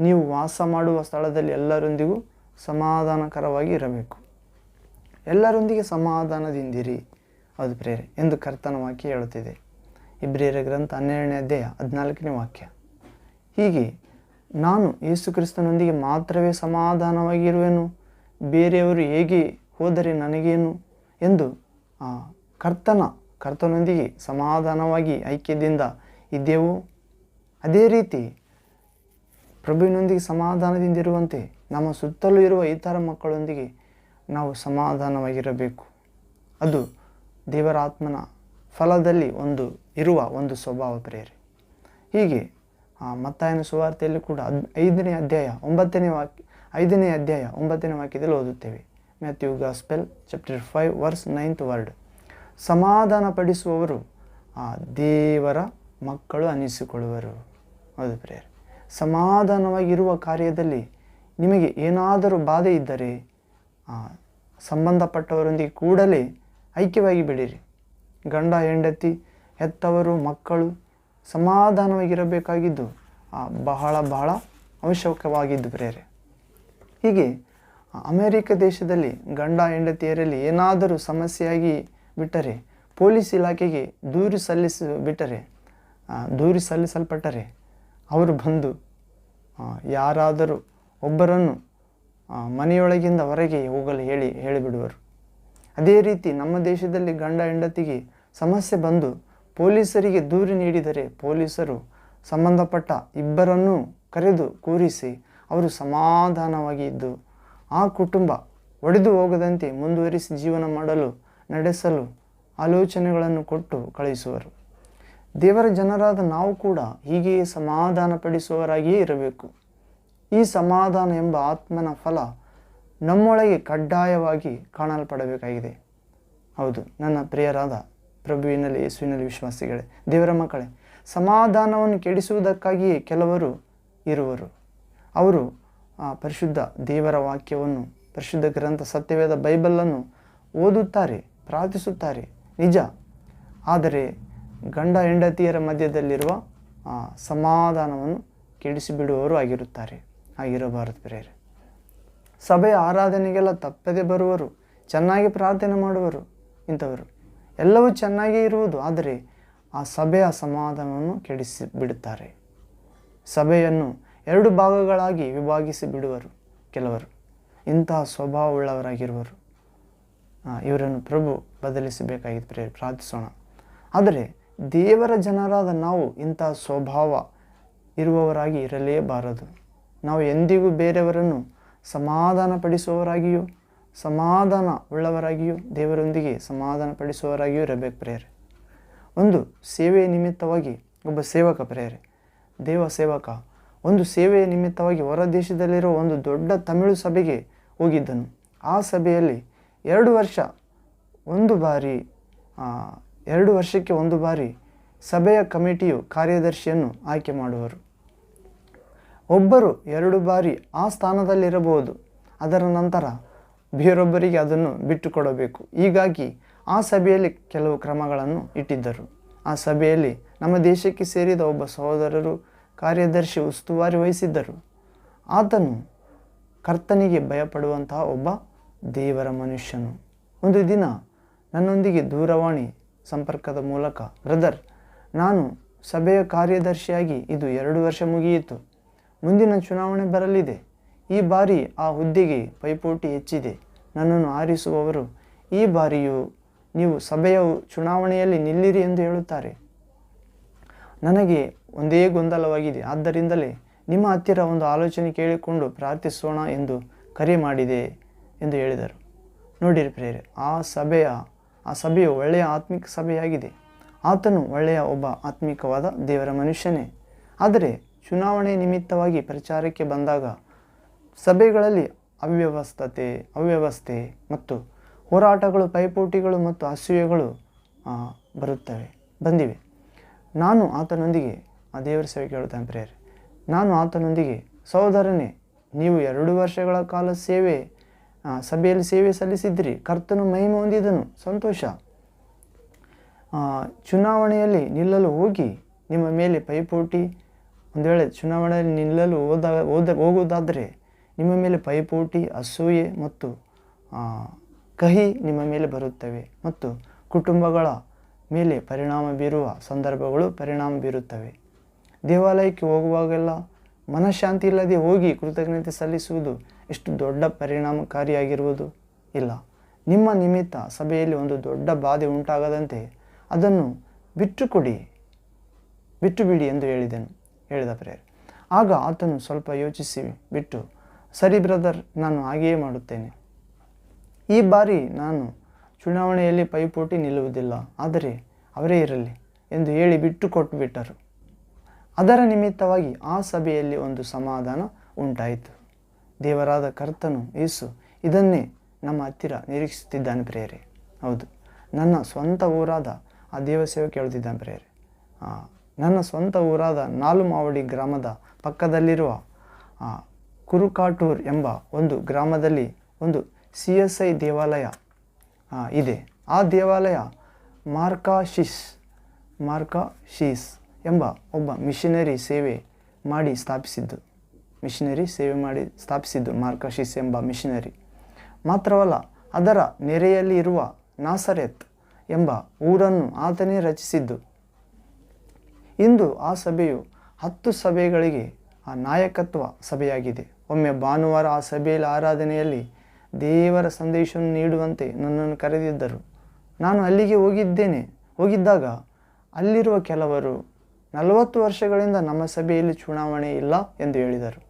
ನೀವು ವಾಸ ಮಾಡುವ ಸ್ಥಳದಲ್ಲಿ ಎಲ್ಲರೊಂದಿಗೂ ಸಮಾಧಾನಕರವಾಗಿ ಇರಬೇಕು. ಎಲ್ಲರೊಂದಿಗೆ ಸಮಾಧಾನದಿಂದಿರಿ ಅದು ಪ್ರೇರೆ ಎಂದು ಕರ್ತನ ವಾಕ್ಯ ಹೇಳುತ್ತಿದೆ. ಇಬ್ರಿಯರ ಗ್ರಂಥ ಹನ್ನೆರಡನೇ ಅಧ್ಯಾಯ ಹದಿನಾಲ್ಕನೇ ವಾಕ್ಯ. ಹೀಗೆ, ನಾನು ಯೇಸು ಕ್ರಿಸ್ತನೊಂದಿಗೆ ಮಾತ್ರವೇ ಸಮಾಧಾನವಾಗಿರುವೆನು? ಬೇರೆಯವರು ಹೇಗೆ ಹೋದರೆ ನನಗೇನು? ಎಂದು ಕರ್ತನ, ಕರ್ತನೊಂದಿಗೆ ಸಮಾಧಾನವಾಗಿ ಐಕ್ಯದಿಂದ ಇದ್ದೆವು, ಅದೇ ರೀತಿ ಪ್ರಭುವಿನೊಂದಿಗೆ ಸಮಾಧಾನದಿಂದ ಇರುವಂತೆ ನಮ್ಮ ಸುತ್ತಲೂ ಇರುವ ಇತರ ಮಕ್ಕಳೊಂದಿಗೆ ನಾವು ಸಮಾಧಾನವಾಗಿರಬೇಕು. ಅದು ದೇವರಾತ್ಮನ ಫಲದಲ್ಲಿ ಒಂದು, ಇರುವ ಒಂದು ಸ್ವಭಾವ ಪ್ರೇರೆ ಹೀಗೆ ಮತ್ತಾಯನ ಸುವಾರ್ತೆಯಲ್ಲಿ ಕೂಡ ಐದನೇ ಅಧ್ಯಾಯ ಒಂಬತ್ತನೇ ವಾಕ್ಯ ಐದನೇ ಅಧ್ಯಾಯ ಒಂಬತ್ತನೇ ವಾಕ್ಯದಲ್ಲಿ ಓದುತ್ತೇವೆ. Matthew gospel, chapter five, verse ninth word. ಸಮಾಧಾನ ಪಡಿಸುವವರು ಆ ದೇವರ ಮಕ್ಕಳು ಅನ್ನಿಸಿಕೊಳ್ಳುವರು. ಹೌದು ಪ್ರೇಯರ್. ಸಮಾಧಾನವಾಗಿರುವ ಕಾರ್ಯದಲ್ಲಿ ನಿಮಗೆ ಏನಾದರೂ ಬಾಧೆ ಇದ್ದರೆ ಸಂಬಂಧಪಟ್ಟವರೊಂದಿಗೆ ಕೂಡಲೇ ಐಕ್ಯವಾಗಿ ಬಿಡಿರಿ ಗಂಡ, ಹೆಂಡತಿ, ಹೆತ್ತವರು, ಮಕ್ಕಳು ಸಮಾಧಾನವಾಗಿರಬೇಕಾಗಿದ್ದು ಬಹಳ ಬಹಳ ಅವಶ್ಯಕವಾಗಿದ್ದು ಪ್ರೇರೆ ಹೀಗೆ, ಅಮೆರಿಕ ದೇಶದಲ್ಲಿ ಗಂಡ, ಹೆಂಡತಿಯರಲ್ಲಿ ಏನಾದರೂ ಸಮಸ್ಯೆಯಾಗಿ ಬಿಟ್ಟರೆ, ಪೊಲೀಸ್ ಇಲಾಖೆಗೆ ದೂರು ಸಲ್ಲಿಸ, ಬಿಟ್ಟರೆ ದೂರು ಸಲ್ಲಿಸಲ್ಪಟ್ಟರೆ ಅವರು ಬಂದು ಯಾರಾದರೂ ಒಬ್ಬರನ್ನು ಮನೆಯೊಳಗಿಂದ ಹೊರಗೆ ಹೋಗಲು ಹೇಳಿ, ಹೇಳಿಬಿಡುವರು. ಅದೇ ರೀತಿ ನಮ್ಮ ದೇಶದಲ್ಲಿ ಗಂಡ ಹೆಂಡತಿಗೆ ಸಮಸ್ಯೆ ಬಂದು ಪೊಲೀಸರಿಗೆ ದೂರು ನೀಡಿದರೆ ಪೊಲೀಸರು ಸಂಬಂಧಪಟ್ಟ ಇಬ್ಬರನ್ನೂ ಕರೆದು ಕೂರಿಸಿ ಅವರು ಸಮಾಧಾನವಾಗಿ ಇದ್ದು, ಆ ಕುಟುಂಬ ಒಡೆದು ಹೋಗದಂತೆ ಮುಂದುವರಿಸಿ ಜೀವನ ಮಾಡಲು ನಡೆಸಲು ಆಲೋಚನೆಗಳನ್ನು ಕೊಟ್ಟು ಕಳುಹಿಸುವರು. ದೇವರ ಜನರಾದ ನಾವು ಕೂಡ ಹೀಗೆಯೇ ಸಮಾಧಾನಪಡಿಸುವವರಾಗಿಯೇ ಇರಬೇಕು. ಈ ಸಮಾಧಾನ ಎಂಬ ಆತ್ಮನ ಫಲ ನಮ್ಮೊಳಗೆ ಕಡ್ಡಾಯವಾಗಿ ಕಾಣಲ್ಪಡಬೇಕಾಗಿದೆ. ಹೌದು, ನನ್ನ ಪ್ರಿಯರಾದ ಪ್ರಭುವಿನಲ್ಲಿ, ಯೇಸುವಿನಲ್ಲಿ ವಿಶ್ವಾಸಿಗಳೇ, ದೇವರ ಮಕ್ಕಳೇ, ಸಮಾಧಾನವನ್ನು ಕೆಡಿಸುವುದಕ್ಕಾಗಿಯೇ ಕೆಲವರು ಇರುವರು. ಅವರು ಆ ಪರಿಶುದ್ಧ ದೇವರ ವಾಕ್ಯವನ್ನು, ಪರಿಶುದ್ಧ ಗ್ರಂಥ, ಸತ್ಯವೇದ ಬೈಬಲನ್ನು ಓದುತ್ತಾರೆ. ಪ್ರಾರ್ಥಿಸುತ್ತಾರೆ. ನಿಜ. ಆದರೆ ಗಂಡ ಹೆಂಡತಿಯರ ಮಧ್ಯದಲ್ಲಿರುವ ಸಮಾಧಾನವನ್ನು ಕೆಡಿಸಿಬಿಡುವವರು ಆಗಿರುತ್ತಾರೆ. ಆಗಿರಬಾರದು ಪ್ರೇರೆ ಸಭೆಯ ಆರಾಧನೆಗೆಲ್ಲ ತಪ್ಪದೆ ಬರುವರು. ಚೆನ್ನಾಗಿ ಪ್ರಾರ್ಥನೆ ಮಾಡುವರು ಇಂಥವರು. ಎಲ್ಲವೂ ಚೆನ್ನಾಗಿ ಇರುವುದು. ಆದರೆ ಆ ಸಭೆಯ ಸಮಾಧಾನವನ್ನು ಕೆಡಿಸಿ ಬಿಡುತ್ತಾರೆ ಸಭೆಯನ್ನು ಎರಡು ಭಾಗಗಳಾಗಿ ವಿಭಾಗಿಸಿ ಬಿಡುವರು ಕೆಲವರು. ಇಂತಹ ಸ್ವಭಾವವುಳ್ಳವರಾಗಿರುವರು. ಇವರನ್ನು ಪ್ರಭು ಬದಲಿಸಬೇಕಾಗಿತ್ತು ಪ್ರೇ ಪ್ರಾರ್ಥಿಸೋಣ. ಆದರೆ ದೇವರ ಜನರಾದ ನಾವು ಇಂಥ ಸ್ವಭಾವ ಇರುವವರಾಗಿ ಇರಲೇಬಾರದು. ನಾವು ಎಂದಿಗೂ ಬೇರೆಯವರನ್ನು ಸಮಾಧಾನ ಪಡಿಸುವವರಾಗಿಯೂ ಸಮಾಧಾನ ಉಳ್ಳವರಾಗಿಯೂ ದೇವರೊಂದಿಗೆ ಸಮಾಧಾನ ಪಡಿಸುವವರಾಗಿಯೂ ಇರಬೇಕು ಪ್ರೇರೆ ಒಂದು ಸೇವೆಯ ನಿಮಿತ್ತವಾಗಿ, ಒಬ್ಬ ಸೇವಕ ಪ್ರೇರೆ ದೇವ ಸೇವಕ, ಒಂದು ಸೇವೆಯ ನಿಮಿತ್ತವಾಗಿ ಹೊರ ದೇಶದಲ್ಲಿರೋ ಒಂದು ದೊಡ್ಡ ತಮಿಳು ಸಭೆಗೆ ಹೋಗಿದ್ದನು. ಆ ಸಭೆಯಲ್ಲಿ ಎರಡು ವರ್ಷ, ಒಂದು ಬಾರಿ ಎರಡು ವರ್ಷಕ್ಕೆ ಒಂದು ಬಾರಿ ಸಭೆಯ ಕಮಿಟಿಯು ಕಾರ್ಯದರ್ಶಿಯನ್ನು ಆಯ್ಕೆ ಮಾಡುವರು. ಒಬ್ಬರು ಎರಡು ಬಾರಿ ಆ ಸ್ಥಾನದಲ್ಲಿರಬಹುದು, ಅದರ ನಂತರ ಬೇರೊಬ್ಬರಿಗೆ ಅದನ್ನು ಬಿಟ್ಟುಕೊಡಬೇಕು. ಹೀಗಾಗಿ ಆ ಸಭೆಯಲ್ಲಿ ಕೆಲವು ಕ್ರಮಗಳನ್ನು ಇಟ್ಟಿದ್ದರು. ಆ ಸಭೆಯಲ್ಲಿ ನಮ್ಮ ದೇಶಕ್ಕೆ ಸೇರಿದ ಒಬ್ಬ ಸಹೋದರರು ಕಾರ್ಯದರ್ಶಿ ಉಸ್ತುವಾರಿ ವಹಿಸಿದ್ದರು. ಆತನು ಕರ್ತನಿಗೆ ಭಯಪಡುವಂತಹ ಒಬ್ಬ ದೇವರ ಮನುಷ್ಯನು. ಒಂದು ದಿನ ನನ್ನೊಂದಿಗೆ ದೂರವಾಣಿ ಸಂಪರ್ಕದ ಮೂಲಕ, ಬ್ರದರ್, ನಾನು ಸಭೆಯ ಕಾರ್ಯದರ್ಶಿಯಾಗಿ ಇದು ಎರಡು ವರ್ಷ ಮುಗಿಯಿತು. ಮುಂದಿನ ಚುನಾವಣೆ ಬರಲಿದೆ. ಈ ಬಾರಿ ಆ ಹುದ್ದೆಗೆ ಪೈಪೋಟಿ ಹೆಚ್ಚಿದೆ. ನನ್ನನ್ನು ಆರಿಸುವವರು, ಈ ಬಾರಿಯೂ ನೀವು ಸಭೆಯ ಚುನಾವಣೆಯಲ್ಲಿ ನಿಲ್ಲಿರಿ ಎಂದು ಹೇಳುತ್ತಾರೆ. ನನಗೆ ಒಂದೇ ಗೊಂದಲವಾಗಿದೆ. ಆದ್ದರಿಂದಲೇ ನಿಮ್ಮ ಹತ್ತಿರ ಒಂದು ಆಲೋಚನೆ ಕೇಳಿಕೊಂಡು ಪ್ರಾರ್ಥಿಸೋಣ ಎಂದು ಕರೆ ಮಾಡಿದೆ. ಎಂದು ಹೇಳಿದರು. ನೋಡಿರಿ ಪ್ರೇರೆ ಆ ಸಭೆಯ, ಆ ಸಭೆಯು ಒಳ್ಳೆಯ ಆತ್ಮಿಕ ಸಭೆಯಾಗಿದೆ. ಆತನು ಒಳ್ಳೆಯ ಒಬ್ಬ ಆತ್ಮಿಕವಾದ ದೇವರ ಮನುಷ್ಯನೇ. ಆದರೆ ಚುನಾವಣೆ ನಿಮಿತ್ತವಾಗಿ ಪ್ರಚಾರಕ್ಕೆ ಬಂದಾಗ ಸಭೆಗಳಲ್ಲಿ ಅವ್ಯವಸ್ಥತೆ, ಅವ್ಯವಸ್ಥೆ ಮತ್ತು ಹೋರಾಟಗಳು, ಪೈಪೋಟಿಗಳು ಮತ್ತು ಅಸೂಯೆಗಳು ಬರುತ್ತವೆ, ಬಂದಿವೆ. ನಾನು ಆತನೊಂದಿಗೆ, ಆ, ದೇವರ ಸೇವೆ ಕೇಳುತ್ತೇನೆ ಪ್ರೇಯರ್. ನಾನು ಆತನೊಂದಿಗೆ, ಸಹೋದರನೇ, ನೀವು ಎರಡು ವರ್ಷಗಳ ಕಾಲ ಸೇವೆ ಸಭೆಯಲ್ಲಿ ಸೇವೆ ಸಲ್ಲಿಸಿದ್ರಿ. ಕರ್ತನು ಮಹಿಮೆ ಹೊಂದಿದನು. ಸಂತೋಷ. ಚುನಾವಣೆಯಲ್ಲಿ ನಿಲ್ಲಲು ಹೋಗಿ ನಿಮ್ಮ ಮೇಲೆ ಪೈಪೋಟಿ. ಒಂದು ವೇಳೆ ಚುನಾವಣೆಯಲ್ಲಿ ನಿಲ್ಲಲು ಹೋದ ಹೋದ, ಹೋಗುವುದಾದರೆ ನಿಮ್ಮ ಮೇಲೆ ಪೈಪೋಟಿ, ಅಸೂಯೆ ಮತ್ತು ಕಹಿ ನಿಮ್ಮ ಮೇಲೆ ಬರುತ್ತವೆ ಮತ್ತು ಕುಟುಂಬಗಳ ಮೇಲೆ ಪರಿಣಾಮ ಬೀರುವ ಸಂದರ್ಭಗಳು ಪರಿಣಾಮ ಬೀರುತ್ತವೆ. ದೇವಾಲಯಕ್ಕೆ ಹೋಗುವಾಗೆಲ್ಲ ಮನಃಶಾಂತಿ ಇಲ್ಲದೆ ಹೋಗಿ ಕೃತಜ್ಞತೆ ಸಲ್ಲಿಸುವುದು ಎಷ್ಟು ದೊಡ್ಡ ಪರಿಣಾಮಕಾರಿಯಾಗಿರುವುದು? ಇಲ್ಲ. ನಿಮ್ಮ ನಿಮಿತ್ತ ಸಭೆಯಲ್ಲಿ ಒಂದು ದೊಡ್ಡ ಬಾಧೆ ಉಂಟಾಗದಂತೆ ಅದನ್ನು ಬಿಟ್ಟುಕೊಡಿ ಬಿಟ್ಟು ಬಿಡಿ ಎಂದು ಹೇಳಿದೆನು, ಹೇಳಿದ ಪ್ರೇಯರ್. ಆಗ ಆತನು ಸ್ವಲ್ಪ ಯೋಚಿಸಿ ಬಿಟ್ಟು, ಸರಿ ಬ್ರದರ್, ನಾನು ಹಾಗೆಯೇ ಮಾಡುತ್ತೇನೆ. ಈ ಬಾರಿ ನಾನು ಚುನಾವಣೆಯಲ್ಲಿ ಪೈಪೋಟಿ ನಿಲ್ಲುವುದಿಲ್ಲ, ಆದರೆ ಅವರೇ ಇರಲಿ ಎಂದು ಹೇಳಿ ಬಿಟ್ಟು ಕೊಟ್ಟುಬಿಟ್ಟರು ಅದರ ನಿಮಿತ್ತವಾಗಿ ಆ ಸಭೆಯಲ್ಲಿ ಒಂದು ಸಮಾಧಾನ ಉಂಟಾಯಿತು. ದೇವರಾದ ಕರ್ತನು ಯೇಸು ಇದನ್ನೇ ನಮ್ಮ ಹತ್ತಿರ ನಿರೀಕ್ಷಿಸುತ್ತಿದ್ದಾನೆ ಪ್ರೇಯರೆ. ಹೌದು, ನನ್ನ ಸ್ವಂತ ಊರಾದ ಆ ದೇವಸೇವೆ ಕೇಳುತ್ತಿದ್ದಾನೆ ಪ್ರೇಯರೆ. ನನ್ನ ಸ್ವಂತ ಊರಾದ ನಾಲುಮಾವಡಿ ಗ್ರಾಮದ ಪಕ್ಕದಲ್ಲಿರುವ ಕುರುಕಾಟೂರ್ ಎಂಬ ಒಂದು ಗ್ರಾಮದಲ್ಲಿ ಒಂದು ಸಿ ಎಸ್ ಐ ದೇವಾಲಯ ಇದೆ. ಆ ದೇವಾಲಯ ಮಾರ್ಕಾಶಿಸ್, ಮಾರ್ಕಾಶೀಸ್ ಎಂಬ ಒಬ್ಬ ಮಿಷನರಿ ಸೇವೆ ಮಾಡಿ ಸ್ಥಾಪಿಸಿದ್ದು. ಮಿಷನರಿ ಸೇವೆ ಮಾಡಿ ಸ್ಥಾಪಿಸಿದ್ದು ಮಾರ್ಕಶಿಸ್ ಎಂಬ ಮಿಷನರಿ. ಮಾತ್ರವಲ್ಲ, ಅದರ ನೆರೆಯಲ್ಲಿ ಇರುವ ನಾಸರೆತ್ ಎಂಬ ಊರನ್ನು ಆತನೇ ರಚಿಸಿದ್ದು. ಇಂದು ಆ ಸಭೆಯು ಹತ್ತು ಸಭೆಗಳಿಗೆ ಆ ನಾಯಕತ್ವ ಸಭೆಯಾಗಿದೆ. ಒಮ್ಮೆ ಭಾನುವಾರ ಆ ಸಭೆಯಲ್ಲಿ ಆರಾಧನೆಯಲ್ಲಿ ದೇವರ ಸಂದೇಶವನ್ನು ನೀಡುವಂತೆ ನನ್ನನ್ನು ಕರೆದಿದ್ದರು. ನಾನು ಅಲ್ಲಿಗೆ ಹೋಗಿದ್ದೇನೆ. ಹೋಗಿದ್ದಾಗ ಅಲ್ಲಿರುವ ಕೆಲವರು ನಲವತ್ತು ವರ್ಷಗಳಿಂದ ನಮ್ಮ ಸಭೆಯಲ್ಲಿ ಚುನಾವಣೆ ಇಲ್ಲ ಎಂದು ಹೇಳಿದರು.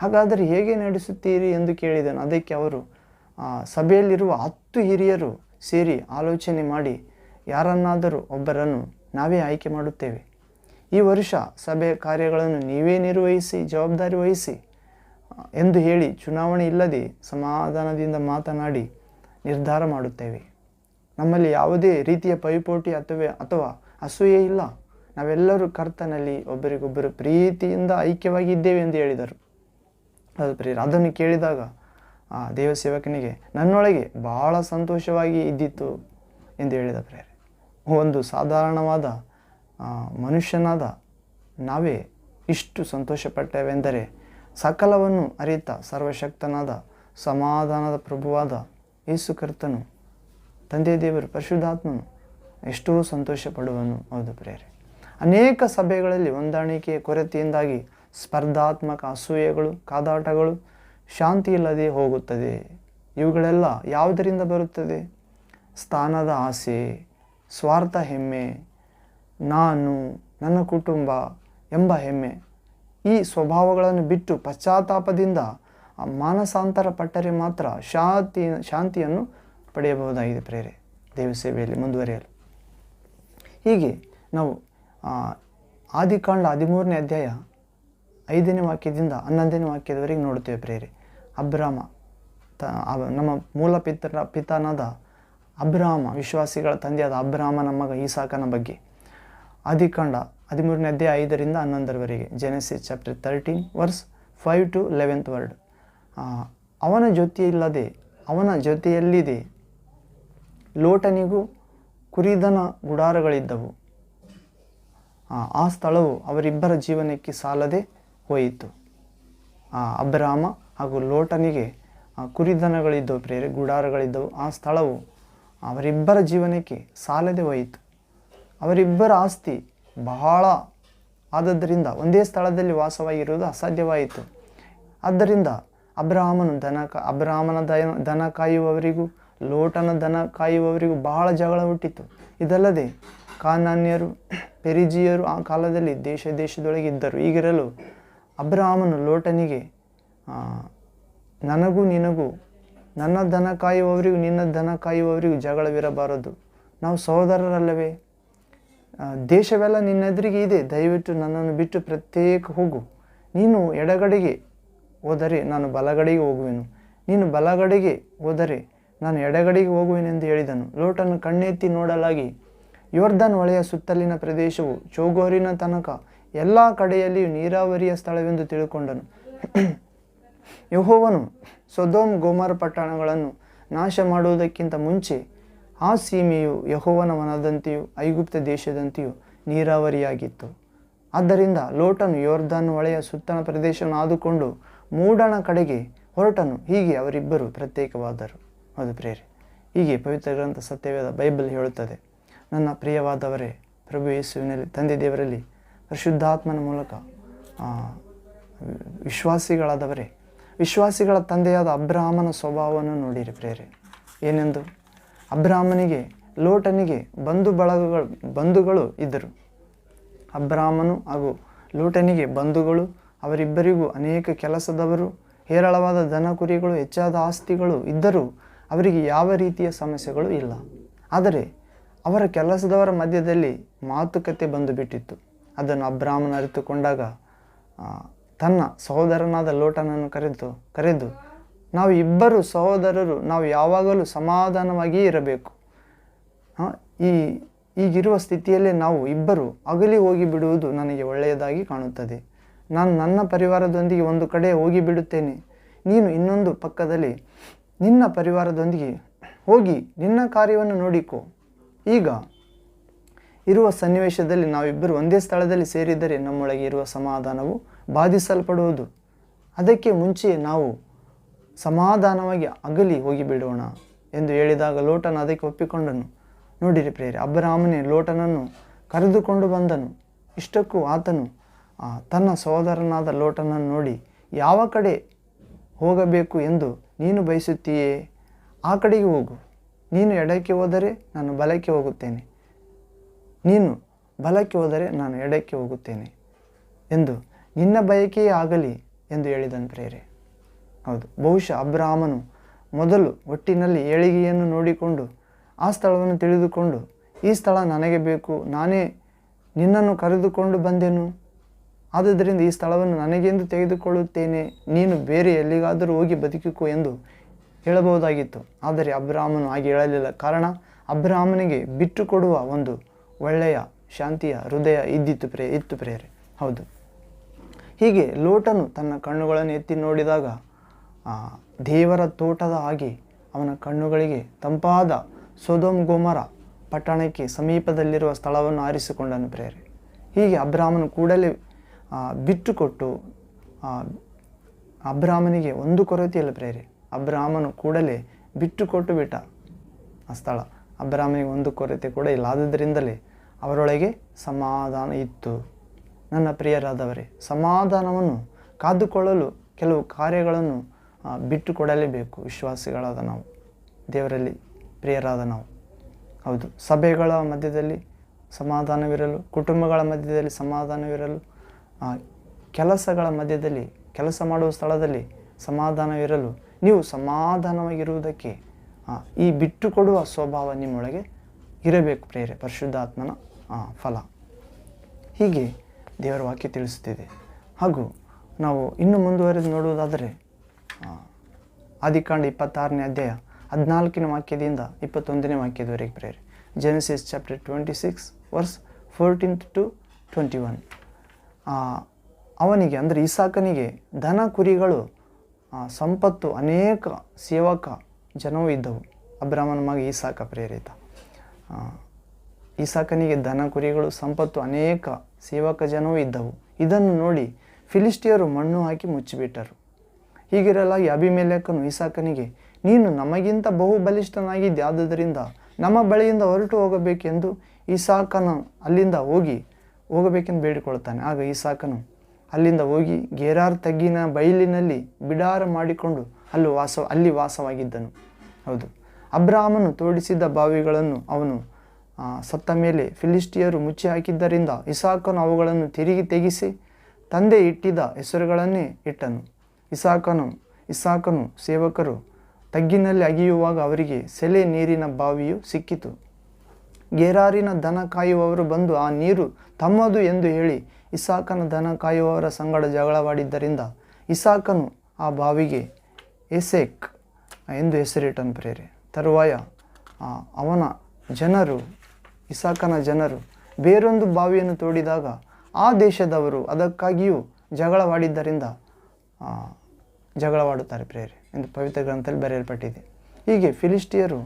ಹಾಗಾದರೆ ಹೇಗೆ ನಡೆಸುತ್ತೀರಿ ಎಂದು ಕೇಳಿದನು. ಅದಕ್ಕೆ ಅವರು ಸಭೆಯಲ್ಲಿರುವ ಹತ್ತು ಹಿರಿಯರು ಸೇರಿ ಆಲೋಚನೆ ಮಾಡಿ, ಯಾರನ್ನಾದರೂ ಒಬ್ಬರನ್ನು ನಾವೇ ಆಯ್ಕೆ ಮಾಡುತ್ತೇವೆ. ಈ ವರ್ಷ ಸಭೆ ಕಾರ್ಯಗಳನ್ನು ನೀವೇ ನಿರ್ವಹಿಸಿ, ಜವಾಬ್ದಾರಿ ವಹಿಸಿ ಎಂದು ಹೇಳಿ ಚುನಾವಣೆ ಇಲ್ಲದೆ ಸಮಾಧಾನದಿಂದ ಮಾತನಾಡಿ ನಿರ್ಧಾರ ಮಾಡುತ್ತೇವೆ. ನಮ್ಮಲ್ಲಿ ಯಾವುದೇ ರೀತಿಯ ಪೈಪೋಟಿ ಅಥವಾ ಅಥವಾ ಅಸೂಯೆ ಇಲ್ಲ. ನಾವೆಲ್ಲರೂ ಕರ್ತನಲ್ಲಿ ಒಬ್ಬರಿಗೊಬ್ಬರು ಪ್ರೀತಿಯಿಂದ ಐಕ್ಯವಾಗಿದ್ದೇವೆ ಎಂದು ಹೇಳಿದರು. ಅದು ಪ್ರಿಯ ಅದನ್ನು ಕೇಳಿದಾಗ, ಆ ದೇವ ಸೇವಕನಿಗೆ ನನ್ನೊಳಗೆ ಬಹಳ ಸಂತೋಷವಾಗಿ ಇದ್ದಿತ್ತು ಎಂದು ಹೇಳಿದ ಪ್ರೇರೆ ಒಂದು ಸಾಧಾರಣವಾದ ಮನುಷ್ಯನಾದ ನಾವೇ ಇಷ್ಟು ಸಂತೋಷಪಟ್ಟೆವೆಂದರೆ ಸಕಲವನ್ನು ಅರಿತ ಸರ್ವಶಕ್ತನಾದ, ಸಮಾಧಾನದ ಪ್ರಭುವಾದ ಯೇಸು ಕರ್ತನು ತಂದೆ ದೇವರು ಪರಿಶುದ್ಧಾತ್ಮನು ಎಷ್ಟೋ ಸಂತೋಷ ಪಡುವನು ಹೌದು ಪ್ರೇರೆ ಅನೇಕ ಸಭೆಗಳಲ್ಲಿ ಹೊಂದಾಣಿಕೆಯ ಕೊರತೆಯಿಂದಾಗಿ ಸ್ಪರ್ಧಾತ್ಮಕ ಅಸೂಯೆಗಳು, ಕಾದಾಟಗಳು ಶಾಂತಿ ಇಲ್ಲದೆ ಹೋಗುತ್ತದೆ. ಇವುಗಳೆಲ್ಲ ಯಾವುದರಿಂದ ಬರುತ್ತದೆ? ಸ್ಥಾನದ ಆಸೆ, ಸ್ವಾರ್ಥ ಹೆಮ್ಮೆ, ನಾನು, ನನ್ನ ಕುಟುಂಬ ಎಂಬ ಹೆಮ್ಮೆ. ಈ ಸ್ವಭಾವಗಳನ್ನು ಬಿಟ್ಟು ಪಶ್ಚಾತ್ತಾಪದಿಂದ ಮಾನಸಾಂತರ ಪಟ್ಟರೆ ಮಾತ್ರ ಶಾಂತಿ, ಶಾಂತಿಯನ್ನು ಪಡೆಯಬಹುದಾಗಿದೆ ಪ್ರೇರೆ. ದೇವ ಸೇವೆಯಲ್ಲಿ ಮುಂದುವರಿಯಲು. ಹೀಗೆ ನಾವು ಆದಿಕಾಂಡ ಹದಿಮೂರನೇ ಅಧ್ಯಾಯ ಐದನೇ ವಾಕ್ಯದಿಂದ ಹನ್ನೊಂದನೇ ವಾಕ್ಯದವರೆಗೆ ನೋಡುತ್ತೇವೆ ಪ್ರೇರಿ ಅಬ್ರಾಮ ತ ನಮ್ಮ ಮೂಲ ಪಿತರ, ಪಿತನಾದ ಅಬ್ರಾಮ, ವಿಶ್ವಾಸಿಗಳ ತಂದೆಯಾದ ಅಬ್ರಾಮನ ಮಗ ಈಸಾಕನ ಬಗ್ಗೆ. ಆದಿಕಾಂಡ ಹದಿಮೂರನೇ ಅಧ್ಯಾಯ ಐದರಿಂದ ಹನ್ನೊಂದರವರೆಗೆ. Genesis chapter thirteen verse five to eleventh word ಅವನ ಜೊತೆ ಇಲ್ಲದೆ ಅವನ ಜೊತೆಯಲ್ಲಿದೆ, ಲೋಟನಿಗೂ ಕುರಿದನ ಗುಡಾರಗಳಿದ್ದವು. ಆ ಸ್ಥಳವು ಅವರಿಬ್ಬರ ಜೀವನಕ್ಕೆ ಸಾಲದೆ ಹೋಯಿತು. ಆ, ಅಬ್ರಾಮ ಹಾಗೂ ಲೋಟನಿಗೆ ಆ, ಕುರಿದನಗಳಿದ್ದವು ಪ್ರೇರೆ ಗುಡಾರಗಳಿದ್ದವು. ಆ ಸ್ಥಳವು ಅವರಿಬ್ಬರ ಜೀವನಕ್ಕೆ ಸಾಲದೆ ಹೋಯಿತು. ಅವರಿಬ್ಬರ ಆಸ್ತಿ ಬಹಳ ಆದದ್ದರಿಂದ ಒಂದೇ ಸ್ಥಳದಲ್ಲಿ ವಾಸವಾಗಿರುವುದು ಅಸಾಧ್ಯವಾಯಿತು. ಆದ್ದರಿಂದ ಅಬ್ರಾಹಮನು ದನ ಕಾ ಅಬ್ರಾಹ್ಮನ ದನ ಕಾಯುವವರಿಗೂ ಲೋಟನ ದನ ಕಾಯುವವರಿಗೂ ಬಹಳ ಜಗಳ ಹುಟ್ಟಿತು. ಇದಲ್ಲದೆ ಕಾನಾನ್ಯರು ಪೆರಿಜಿಯರು ಆ ಕಾಲದಲ್ಲಿ ದೇಶ ದೇಶದೊಳಗೆ ಇದ್ದರು ಈಗಿರಲು ಅಬ್ರಾಹಮನು ಲೋಟನಿಗೆ ನನಗೂ ನಿನಗೂ, ನನ್ನ ದನ ಕಾಯುವವರಿಗೂ, ನಿನ್ನ ದನ ಕಾಯುವವರಿಗೂ ಜಗಳವಿರಬಾರದು. ನಾವು ಸಹೋದರರಲ್ಲವೇ ದೇಶವೆಲ್ಲ ನಿನ್ನೆದುರಿಗೆ ಇದೆ. ದಯವಿಟ್ಟು ನನ್ನನ್ನು ಬಿಟ್ಟು ಪ್ರತ್ಯೇಕ ಹೋಗು. ನೀನು ಎಡಗಡೆಗೆ ಹೋದರೆ ನಾನು ಬಲಗಡೆಗೆ ಹೋಗುವೆನು. ನೀನು ಬಲಗಡೆಗೆ ಹೋದರೆ ನಾನು ಎಡಗಡೆಗೆ ಹೋಗುವೆನೆಂದು ಹೇಳಿದನು. ಲೋಟನ್ನು ಕಣ್ಣೆತ್ತಿ ನೋಡಲಾಗಿ ಯೋರ್ಧನ್ ಹೊಳೆಯ ಸುತ್ತಲಿನ ಪ್ರದೇಶವು ಚೋಗೋರಿನ ತನಕ ಎಲ್ಲ ಕಡೆಯಲ್ಲಿಯೂ ನೀರಾವರಿಯ ಸ್ಥಳವೆಂದು ತಿಳಿಕೊಂಡನು. ಯಹೋವನು ಸೊದೋಮ್ ಗೋಮರ ಪಟ್ಟಣಗಳನ್ನು ನಾಶ ಮಾಡುವುದಕ್ಕಿಂತ ಮುಂಚೆ ಆ ಸೀಮೆಯು ಯಹೋವನ ವನದಂತೆಯೂ ಐಗುಪ್ತ ದೇಶದಂತೆಯೂ ನೀರಾವರಿಯಾಗಿತ್ತು. ಆದ್ದರಿಂದ ಲೋಟನು ಯೋರ್ಧನ್ ಹೊಳೆಯ ಸುತ್ತಣ ಪ್ರದೇಶವನ್ನು ಆದುಕೊಂಡು ಮೂಡಣ ಕಡೆಗೆ ಹೊರಟನು. ಹೀಗೆ ಅವರಿಬ್ಬರು ಪ್ರತ್ಯೇಕವಾದರು. ಅದು ಪ್ರೇರೆ ಹೀಗೆ ಪವಿತ್ರ ಗ್ರಂಥ ಸತ್ಯವೇದ ಬೈಬಲ್ ಹೇಳುತ್ತದೆ. ನನ್ನ ಪ್ರಿಯವಾದವರೇ, ಪ್ರಭು ಯೇಸುವಿನಲ್ಲಿ ತಂದೆ ದೇವರಲ್ಲಿ ಪರಿಶುದ್ಧಾತ್ಮನ ಮೂಲಕ ವಿಶ್ವಾಸಿಗಳಾದವರೇ, ವಿಶ್ವಾಸಿಗಳ ತಂದೆಯಾದ ಅಬ್ರಾಹ್ಮನ ಸ್ವಭಾವವನ್ನು ನೋಡಿರಿ ಪ್ರೇರೆ ಏನೆಂದು? ಅಬ್ರಾಹ್ಮನಿಗೆ, ಲೋಟನಿಗೆ ಬಂಧು ಬಳಗಗಳು, ಬಂಧುಗಳು ಇದ್ದರು. ಅಬ್ರಾಹ್ಮನು ಹಾಗೂ ಲೋಟನಿಗೆ ಬಂಧುಗಳು, ಅವರಿಬ್ಬರಿಗೂ ಅನೇಕ ಕೆಲಸದವರು, ಹೇರಳವಾದ ದನ ಕುರಿಗಳು ಹೆಚ್ಚಾದ ಆಸ್ತಿಗಳು ಇದ್ದರೂ ಅವರಿಗೆ ಯಾವ ರೀತಿಯ ಸಮಸ್ಯೆಗಳು ಇಲ್ಲ. ಆದರೆ ಅವರ ಕೆಲಸದವರ ಮಧ್ಯದಲ್ಲಿ ಮಾತುಕತೆ ಬಂದು ಬಿಟ್ಟಿತ್ತು ಅದನ್ನು ಅಬ್ರಾಹ್ಮನ ಅರಿತುಕೊಂಡಾಗ ತನ್ನ ಸಹೋದರನಾದ ಲೋಟನನ್ನು ಕರೆದು ಕರೆದು, ನಾವು ಇಬ್ಬರು ಸಹೋದರರು, ನಾವು ಯಾವಾಗಲೂ ಸಮಾಧಾನವಾಗಿಯೇ ಇರಬೇಕು. ಈ ಈಗಿರುವ ಸ್ಥಿತಿಯಲ್ಲೇ ನಾವು ಇಬ್ಬರು ಅಗಲಿ ಹೋಗಿ ಬಿಡುವುದು ನನಗೆ ಒಳ್ಳೆಯದಾಗಿ ಕಾಣುತ್ತದೆ. ನಾನು ನನ್ನ ಪರಿವಾರದೊಂದಿಗೆ ಒಂದು ಕಡೆ ಹೋಗಿ ಬಿಡುತ್ತೇನೆ ನೀನು ಇನ್ನೊಂದು ಪಕ್ಕದಲ್ಲಿ ನಿನ್ನ ಪರಿವಾರದೊಂದಿಗೆ ಹೋಗಿ ನಿನ್ನ ಕಾರ್ಯವನ್ನು ನೋಡಿಕೊ. ಈಗ ಇರುವ ಸನ್ನಿವೇಶದಲ್ಲಿ ನಾವಿಬ್ಬರು ಒಂದೇ ಸ್ಥಳದಲ್ಲಿ ಸೇರಿದರೆ ನಮ್ಮೊಳಗೆ ಇರುವ ಸಮಾಧಾನವು ಬಾಧಿಸಲ್ಪಡುವುದು. ಅದಕ್ಕೆ ಮುಂಚೆ ನಾವು ಸಮಾಧಾನವಾಗಿ ಅಗಲಿ ಹೋಗಿಬಿಡೋಣ ಎಂದು ಹೇಳಿದಾಗ ಲೋಟನ ಅದಕ್ಕೆ ಒಪ್ಪಿಕೊಂಡನು. ನೋಡಿರಿ ಪ್ರೇರಿ ಅಬ್ಬರಾಮನೇ ಲೋಟನನ್ನು ಕರೆದುಕೊಂಡು ಬಂದನು. ಇಷ್ಟಕ್ಕೂ ಆತನು ತನ್ನ ಸಹೋದರನಾದ ಲೋಟನನ್ನು ನೋಡಿ, ಯಾವ ಕಡೆ ಹೋಗಬೇಕು ಎಂದು ನೀನು ಬಯಸುತ್ತೀಯೇ? ಆ ಕಡೆಗೆ ಹೋಗು. ನೀನು ಎಡಕ್ಕೆ ಹೋದರೆ ನಾನು ಬಲಕ್ಕೆ ಹೋಗುತ್ತೇನೆ. ನೀನು ಬಲಕ್ಕೆ ಹೋದರೆ ನಾನು ಎಡಕ್ಕೆ ಹೋಗುತ್ತೇನೆ ಎಂದು ನಿನ್ನ ಬಯಕೆಯೇ ಆಗಲಿ ಎಂದು ಹೇಳಿದನು ಪ್ರೇರೆ. ಹೌದು, ಬಹುಶಃ ಅಬ್ರಾಹ್ಮನು ಮೊದಲು ಒಟ್ಟಿನಲ್ಲಿ ಏಳಿಗೆಯನ್ನು ನೋಡಿಕೊಂಡು ಆ ಸ್ಥಳವನ್ನು ತಿಳಿದುಕೊಂಡು, ಈ ಸ್ಥಳ ನನಗೆ ಬೇಕು, ನಾನೇ ನಿನ್ನನ್ನು ಕರೆದುಕೊಂಡು ಬಂದೆನು. ಆದ್ದರಿಂದ ಈ ಸ್ಥಳವನ್ನು ನನಗೆಂದು ತೆಗೆದುಕೊಳ್ಳುತ್ತೇನೆ, ನೀನು ಬೇರೆ ಎಲ್ಲಿಗಾದರೂ ಹೋಗಿ ಬದುಕಿಕೋ ಎಂದು ಹೇಳಬಹುದಾಗಿತ್ತು. ಆದರೆ ಅಬ್ರಾಹ್ಮನು ಹಾಗೆ ಹೇಳಲಿಲ್ಲ. ಕಾರಣ ಅಬ್ರಾಹ್ಮನಿಗೆ ಬಿಟ್ಟು ಕೊಡುವ ಒಂದು ಒಳ್ಳೆಯ, ಶಾಂತಿಯ, ಹೃದಯ ಇದ್ದಿತ್ತು ಪ್ರೇ ಇತ್ತು ಪ್ರೇರೆ ಹೌದು. ಹೀಗೆ ಲೋಟನು ತನ್ನ ಕಣ್ಣುಗಳನ್ನು ಎತ್ತಿ ನೋಡಿದಾಗ ದೇವರ ತೋಟದ ಹಾಗೆ ಅವನ ಕಣ್ಣುಗಳಿಗೆ ತಂಪಾದ ಸೊದೋಮ್ ಗೋಮರ ಪಟ್ಟಣಕ್ಕೆ ಸಮೀಪದಲ್ಲಿರುವ ಸ್ಥಳವನ್ನು ಆರಿಸಿಕೊಂಡನು ಪ್ರೇರೆ ಹೀಗೆ ಅಬ್ರಾಹ್ಮನು ಕೂಡಲೇ ಬಿಟ್ಟುಕೊಟ್ಟು ಅಬ್ರಾಹ್ಮನಿಗೆ ಒಂದು ಕೊರತೆಯಲ್ಲ ಪ್ರೇರೆ ಅಬ್ರಾಹ್ಮನು ಕೂಡಲೇ ಬಿಟ್ಟುಕೊಟ್ಟು ಬಿಟ್ಟ ಆ ಸ್ಥಳ. ಅಬ್ರಾಹ್ಮನಿಗೆ ಒಂದು ಕೊರತೆ ಕೂಡ ಇಲ್ಲ. ಆದುದರಿಂದಲೇ ಅವರೊಳಗೆ ಸಮಾಧಾನ ಇತ್ತು. ನನ್ನ ಪ್ರಿಯರಾದವರೇ, ಸಮಾಧಾನವನ್ನು ಕಾದುಕೊಳ್ಳಲು ಕೆಲವು ಕಾರ್ಯಗಳನ್ನು ಬಿಟ್ಟುಕೊಡಲೇಬೇಕು. ಬಿಟ್ಟು ವಿಶ್ವಾಸಿಗಳಾದ ನಾವು, ದೇವರಲ್ಲಿ ಪ್ರಿಯರಾದ ನಾವು. ಹೌದು, ಸಭೆಗಳ ಮಧ್ಯದಲ್ಲಿ ಸಮಾಧಾನವಿರಲು, ಕುಟುಂಬಗಳ ಮಧ್ಯದಲ್ಲಿ ಸಮಾಧಾನವಿರಲು ಕೆಲಸಗಳ ಮಧ್ಯದಲ್ಲಿ, ಕೆಲಸ ಮಾಡುವ ಸ್ಥಳದಲ್ಲಿ ಸಮಾಧಾನವಿರಲು, ನೀವು ಸಮಾಧಾನವಾಗಿರುವುದಕ್ಕೆ ಈ ಬಿಟ್ಟುಕೊಡುವ ಸ್ವಭಾವ ನಿಮ್ಮೊಳಗೆ ಇರಬೇಕು ಪ್ರೇರೆ ಪರಿಶುದ್ಧಾತ್ಮನ ಫಲ. ಹೀಗೆ ದೇವರ ವಾಕ್ಯ ತಿಳಿಸುತ್ತಿದೆ. ಹಾಗೂ ನಾವು ಇನ್ನು ಮುಂದುವರೆದು ನೋಡುವುದಾದರೆ ಆದಿಕಾಂಡ ಇಪ್ಪತ್ತಾರನೇ ಅಧ್ಯಾಯ ಹದಿನಾಲ್ಕನೇ ವಾಕ್ಯದಿಂದ ಇಪ್ಪತ್ತೊಂದನೇ ವಾಕ್ಯದವರೆಗೆ ಪ್ರೇರೆ Genesis chapter twenty six verse fourteenth to twenty one ಅವನಿಗೆ, ಅಂದರೆ ಇಸಾಕನಿಗೆ ದನ ಕುರಿಗಳು ಸಂಪತ್ತು ಅನೇಕ ಸೇವಕ ಜನವೂ ಇದ್ದವು. ಅಬ್ರಾಹ್ಮನ ಮಗ ಈಸಾಕ ಪ್ರೇರಿತ. ಈಸಾಕನಿಗೆ ದನ ಕುರಿಗಳು ಸಂಪತ್ತು ಅನೇಕ ಸೇವಕ ಜನವೂ ಇದ್ದವು. ಇದನ್ನು ನೋಡಿ ಫಿಲಿಸ್ಟಿಯರು ಮಣ್ಣು ಹಾಕಿ ಮುಚ್ಚಿಬಿಟ್ಟರು. ಹೀಗಿರಲಾಗಿ ಅಭಿಮೇಲೆಕನು ಇಸಾಕನಿಗೆ ನೀನು ನಮಗಿಂತ ಬಹು ಬಲಿಷ್ಠನಾಗಿದ್ದಾದುದರಿಂದ ನಮ್ಮ ಬಳಿಯಿಂದ ಹೊರಟು ಹೋಗಬೇಕೆಂದು ಇಸಾಕನು ಅಲ್ಲಿಂದ ಹೋಗಿ ಹೋಗಬೇಕೆಂದು ಬೇಡಿಕೊಳ್ತಾನೆ ಆಗ ಇಸಾಕನು ಅಲ್ಲಿಂದ ಹೋಗಿ ಗೇರಾರ್ ತಗ್ಗಿನ ಬಯಲಿನಲ್ಲಿ ಬಿಡಾರ ಮಾಡಿಕೊಂಡು ಅಲ್ಲಿ ವಾಸ, ಅಲ್ಲಿ ವಾಸವಾಗಿದ್ದನು. ಹೌದು. ಅಬ್ರಾಹ್ಮನು ತೋಡಿಸಿದ್ದ ಬಾವಿಗಳನ್ನು ಅವನು ಸತ್ತ ಮೇಲೆ ಫಿಲಿಸ್ಟಿಯರು ಮುಚ್ಚಿ ಹಾಕಿದ್ದರಿಂದ ಇಸಾಕನು ಅವುಗಳನ್ನು ತಿರುಗಿ ತೆಗೆಸಿ ತಂದೆ ಇಟ್ಟಿದ್ದ ಹೆಸರುಗಳನ್ನೇ ಇಟ್ಟನು. ಇಸಾಕನು ಇಸಾಕನು ಸೇವಕರು ತಗ್ಗಿನಲ್ಲಿ ಅಗಿಯುವಾಗ ಅವರಿಗೆ ಸೆಲೆ ನೀರಿನ ಬಾವಿಯು ಸಿಕ್ಕಿತು. ಗೇರಾರಿನ ದನ ಕಾಯುವವರು ಬಂದು ಆ ನೀರು ತಮ್ಮದು ಎಂದು ಹೇಳಿ ಇಸಾಕನ ದನ ಕಾಯುವವರ ಸಂಗಡ ಜಗಳವಾಡಿದ್ದರಿಂದ ಇಸಾಕನು ಆ ಬಾವಿಗೆ ಎಸೆಕ್ ಎಂದು ಹೆಸರಿಟ್ಟನು ಪ್ರೇರೆ ತರುವಾಯ ಅವನ ಜನರು ಇಸಾಕನ ಜನರು ಬೇರೊಂದು ಬಾವಿಯನ್ನು ತೋಡಿದಾಗ ಆ ದೇಶದವರು ಅದಕ್ಕಾಗಿಯೂ ಜಗಳವಾಡಿದ್ದರಿಂದ ಜಗಳವಾಡುತ್ತಾರೆ ಪ್ರೇರೆ ಎಂದು ಪವಿತ್ರ ಗ್ರಂಥದಲ್ಲಿ ಬರೆಯಲ್ಪಟ್ಟಿದೆ. ಹೀಗೆ ಫಿಲಿಸ್ಟಿಯರು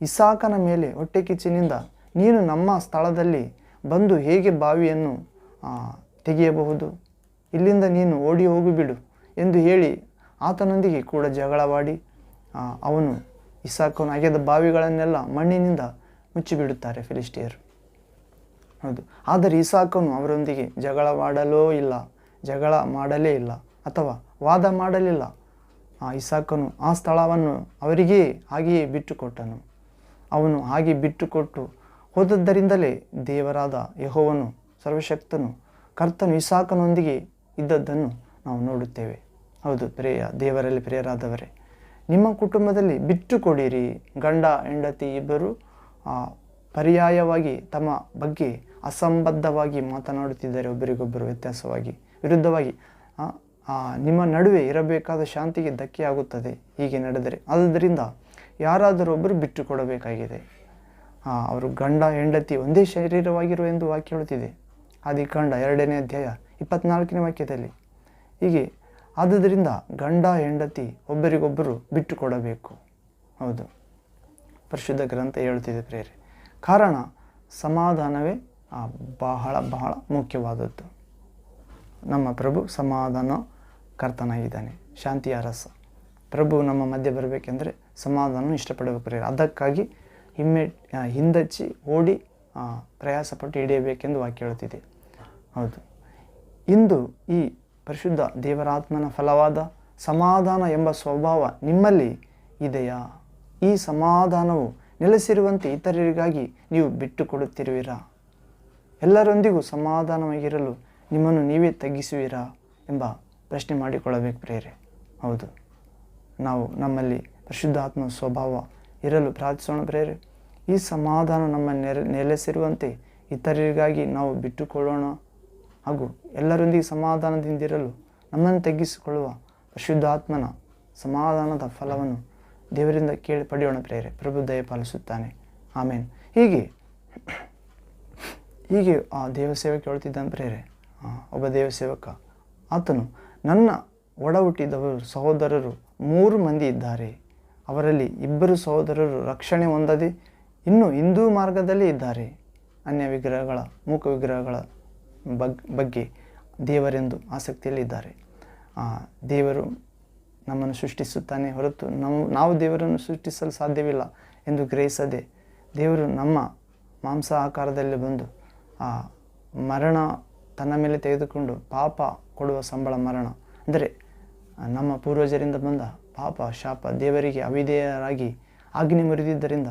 ಇಸಾಕನ ಮೇಲೆ ಹೊಟ್ಟೆ ಕಿಚ್ಚಿನಿಂದ ನೀನು ನಮ್ಮ ಸ್ಥಳದಲ್ಲಿ ಬಂದು ಹೇಗೆ ಬಾವಿಯನ್ನು ತೆಗೆಯಬಹುದು? ಇಲ್ಲಿಂದ ನೀನು ಓಡಿ ಹೋಗಿಬಿಡು ಎಂದು ಹೇಳಿ ಆತನೊಂದಿಗೆ ಕೂಡ ಜಗಳವಾಡಿ ಅವನು ಇಸಾಕನು ಅಗೆದ ಬಾವಿಗಳನ್ನೆಲ್ಲ ಮಣ್ಣಿನಿಂದ ಮುಚ್ಚಿಬಿಡುತ್ತಾರೆ ಫಿಲಿಸ್ಟಿಯರು. ಹೌದು. ಆದರೆ ಇಸಾಕನು ಅವರೊಂದಿಗೆ ಜಗಳವಾಡಲೋ ಇಲ್ಲ, ಜಗಳ ಮಾಡಲೇ ಇಲ್ಲ, ಅಥವಾ ವಾದ ಮಾಡಲಿಲ್ಲ. ಆ ಇಸಾಕನು ಆ ಸ್ಥಳವನ್ನು ಅವರಿಗೇ ಹಾಗೆಯೇ ಬಿಟ್ಟುಕೊಟ್ಟನು. ಅವನು ಹಾಗೆ ಬಿಟ್ಟುಕೊಟ್ಟು ಹೋದದ್ದರಿಂದಲೇ ದೇವರಾದ ಯಹೋವನು ಸರ್ವಶಕ್ತನು, ಕರ್ತನು ಇಸಾಕನೊಂದಿಗೆ ಇದ್ದದ್ದನ್ನು ನಾವು ನೋಡುತ್ತೇವೆ. ಹೌದು, ಪ್ರೇಯ ದೇವರಲ್ಲಿ ಪ್ರಿಯರಾದವರೇ, ನಿಮ್ಮ ಕುಟುಂಬದಲ್ಲಿ ಬಿಟ್ಟು ಕೊಡಿರಿ ಗಂಡ, ಹೆಂಡತಿ ಇಬ್ಬರು ಪರ್ಯಾಯವಾಗಿ ತಮ್ಮ ಬಗ್ಗೆ ಅಸಂಬದ್ಧವಾಗಿ ಮಾತನಾಡುತ್ತಿದ್ದಾರೆ ಒಬ್ಬರಿಗೊಬ್ಬರು ವ್ಯತ್ಯಾಸವಾಗಿ, ವಿರುದ್ಧವಾಗಿ. ನಿಮ್ಮ ನಡುವೆ ಇರಬೇಕಾದ ಶಾಂತಿಗೆ ಧಕ್ಕೆಯಾಗುತ್ತದೆ ಹೀಗೆ ನಡೆದರೆ. ಆದ್ದರಿಂದ ಯಾರಾದರೂ ಒಬ್ಬರು ಬಿಟ್ಟು ಕೊಡಬೇಕಾಗಿದೆ ಅವರು ಗಂಡ, ಹೆಂಡತಿ ಒಂದೇ ಶರೀರವಾಗಿರುವ ಎಂದು ವಾಕ್ಯ ಹೇಳುತ್ತಿದೆ. ಆದಿಕಾಂಡ ಎರಡನೇ ಅಧ್ಯಾಯ ಇಪ್ಪತ್ನಾಲ್ಕನೇ ವಾಕ್ಯದಲ್ಲಿ. ಹೀಗೆ, ಆದುದರಿಂದ ಗಂಡ, ಹೆಂಡತಿ ಒಬ್ಬರಿಗೊಬ್ಬರು ಬಿಟ್ಟು ಕೊಡಬೇಕು ಹೌದು. ಪರಿಶುದ್ಧ ಗ್ರಂಥ ಹೇಳುತ್ತಿದೆ ಪ್ರೇರೆ ಕಾರಣ, ಸಮಾಧಾನವೇ ಬಹಳ ಬಹಳ ಮುಖ್ಯವಾದದ್ದು. ನಮ್ಮ ಪ್ರಭು ಸಮಾಧಾನ ಕರ್ತನಾಗಿದ್ದಾನೆ. ಶಾಂತಿಯ ರಸ ಪ್ರಭು ನಮ್ಮ ಮಧ್ಯೆ ಬರಬೇಕೆಂದರೆ ಸಮಾಧಾನ ಇಷ್ಟಪಡಬೇಕು ಪ್ರೇರೆ ಅದಕ್ಕಾಗಿ ಹಿಮ್ಮೆ ಹಿಂದಚ್ಚಿ ಓಡಿ ಪ್ರಯಾಸಪಟ್ಟು ಹಿಡಿಯಬೇಕೆಂದು ವಾಕ್ಯ ಹೇಳುತ್ತಿದೆ ಹೌದು. ಇಂದು ಈ ಪರಿಶುದ್ಧ ದೇವರಾತ್ಮನ ಫಲವಾದ ಸಮಾಧಾನ ಎಂಬ ಸ್ವಭಾವ ನಿಮ್ಮಲ್ಲಿ ಇದೆಯಾ? ಈ ಸಮಾಧಾನವು ನೆಲೆಸಿರುವಂತೆ ಇತರರಿಗಾಗಿ ನೀವು ಬಿಟ್ಟುಕೊಡುತ್ತಿರುವಿರಾ? ಎಲ್ಲರೊಂದಿಗೂ ಸಮಾಧಾನವಾಗಿರಲು ನಿಮ್ಮನ್ನು ನೀವೇ ತಗ್ಗಿಸುವಿರಾ ಎಂಬ ಪ್ರಶ್ನೆ ಮಾಡಿಕೊಳ್ಳಬೇಕು ಪ್ರೇರೆ ಹೌದು, ನಾವು ನಮ್ಮಲ್ಲಿ ಪರಿಶುದ್ಧಾತ್ಮ ಸ್ವಭಾವ ಇರಲು ಪ್ರಾರ್ಥಿಸೋಣ ಪ್ರೇರೆ ಈ ಸಮಾಧಾನ ನಮ್ಮ ನೆರೆ, ನೆಲೆಸಿರುವಂತೆ ಇತರರಿಗಾಗಿ ನಾವು ಬಿಟ್ಟುಕೊಳ್ಳೋಣ ಹಾಗೂ ಎಲ್ಲರೊಂದಿಗೆ ಸಮಾಧಾನದಿಂದಿರಲು ನಮ್ಮನ್ನು ತಗ್ಗಿಸಿಕೊಳ್ಳುವ ಪರಿಶುದ್ಧಾತ್ಮನ ಸಮಾಧಾನದ ಫಲವನ್ನು ದೇವರಿಂದ ಕೇಳಿ ಪಡೆಯೋಣ ಪ್ರೇರೆ. ಪ್ರಭು ದಯ ಪಾಲಿಸುತ್ತಾನೆ. ಆಮೇನ್. ಹೀಗೆ ಹೀಗೆ ಆ ದೇವ ಸೇವಕ ಹೇಳ್ತಿದ್ದಾನೆ ಪ್ರೇರೆ ಒಬ್ಬ ದೇವ ಸೇವಕ ಆತನು ನನ್ನ ಒಡ ಹುಟ್ಟಿದವರು ಸಹೋದರರು ಮೂರು ಮಂದಿ ಇದ್ದಾರೆ. ಅವರಲ್ಲಿ ಇಬ್ಬರು ಸಹೋದರರು ರಕ್ಷಣೆ ಹೊಂದದೆ ಇನ್ನು ಹಿಂದೂ ಮಾರ್ಗದಲ್ಲಿ ಇದ್ದಾರೆ. ಅನ್ಯ ವಿಗ್ರಹಗಳ, ಮೂಕ ವಿಗ್ರಹಗಳ ಬಗ್, ಬಗ್ಗೆ ದೇವರೆಂದು ಆಸಕ್ತಿಯಲ್ಲಿದ್ದಾರೆ. ದೇವರು ನಮ್ಮನ್ನು ಸೃಷ್ಟಿಸುತ್ತಾನೆ ಹೊರತು ನಮ್ಮ ನಾವು ದೇವರನ್ನು ಸೃಷ್ಟಿಸಲು ಸಾಧ್ಯವಿಲ್ಲ ಎಂದು ಗ್ರಹಿಸದೆ ದೇವರು ನಮ್ಮ ಮಾಂಸ ಆಕಾರದಲ್ಲಿ ಬಂದು ಆ ಮರಣ ತನ್ನ ಮೇಲೆ ತೆಗೆದುಕೊಂಡು ಪಾಪ ಕೊಡುವ ಸಂಬಳ ಮರಣ. ಅಂದರೆ ನಮ್ಮ ಪೂರ್ವಜರಿಂದ ಬಂದ ಪಾಪ, ಶಾಪ ದೇವರಿಗೆ ಅವಿಧೇಯರಾಗಿ ಅಗ್ನಿ ಮುರಿದಿದ್ದರಿಂದ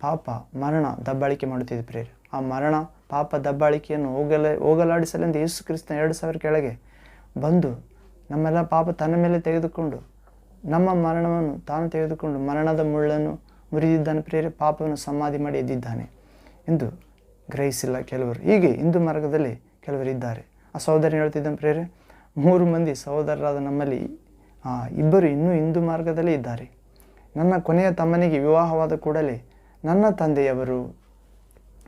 ಪಾಪ ಮರಣ ದಬ್ಬಾಳಿಕೆ ಮಾಡುತ್ತಿದೆ ಪ್ರೇರು ಆ ಮರಣ ಪಾಪ ದಬ್ಬಾಳಿಕೆಯನ್ನು ಹೋಗಲ ಹೋಗಲಾಡಿಸಲೆಂದು ಯೇಸು ಕ್ರಿಸ್ತನ ಎರಡು ಸಾವಿರ ಕೆಳಗೆ ಬಂದು ನಮ್ಮೆಲ್ಲ ಪಾಪ ತನ್ನ ಮೇಲೆ ತೆಗೆದುಕೊಂಡು, ನಮ್ಮ ಮರಣವನ್ನು ತಾನು ತೆಗೆದುಕೊಂಡು, ಮರಣದ ಮುಳ್ಳನ್ನು ಮುರಿದಿದ್ದಾನೆ ಪ್ರೇರೆ ಪಾಪವನ್ನು ಸಮಾಧಿ ಮಾಡಿ ಎದ್ದಿದ್ದಾನೆ ಎಂದು ಗ್ರಹಿಸಿಲ್ಲ ಕೆಲವರು. ಹೀಗೆ ಹಿಂದೂ ಮಾರ್ಗದಲ್ಲಿ ಕೆಲವರು ಇದ್ದಾರೆ. ಆ ಸಹೋದರಿ ಹೇಳ್ತಿದ್ದಾನೆ ಪ್ರೇರೆ ಮೂರು ಮಂದಿ ಸಹೋದರರಾದ ನಮ್ಮಲ್ಲಿ ಇಬ್ಬರು ಇನ್ನೂ ಹಿಂದೂ ಮಾರ್ಗದಲ್ಲೇ ಇದ್ದಾರೆ. ನನ್ನ ಕೊನೆಯ ತಮ್ಮನಿಗೆ ವಿವಾಹವಾದ ಕೂಡಲೇ ನನ್ನ ತಂದೆಯವರು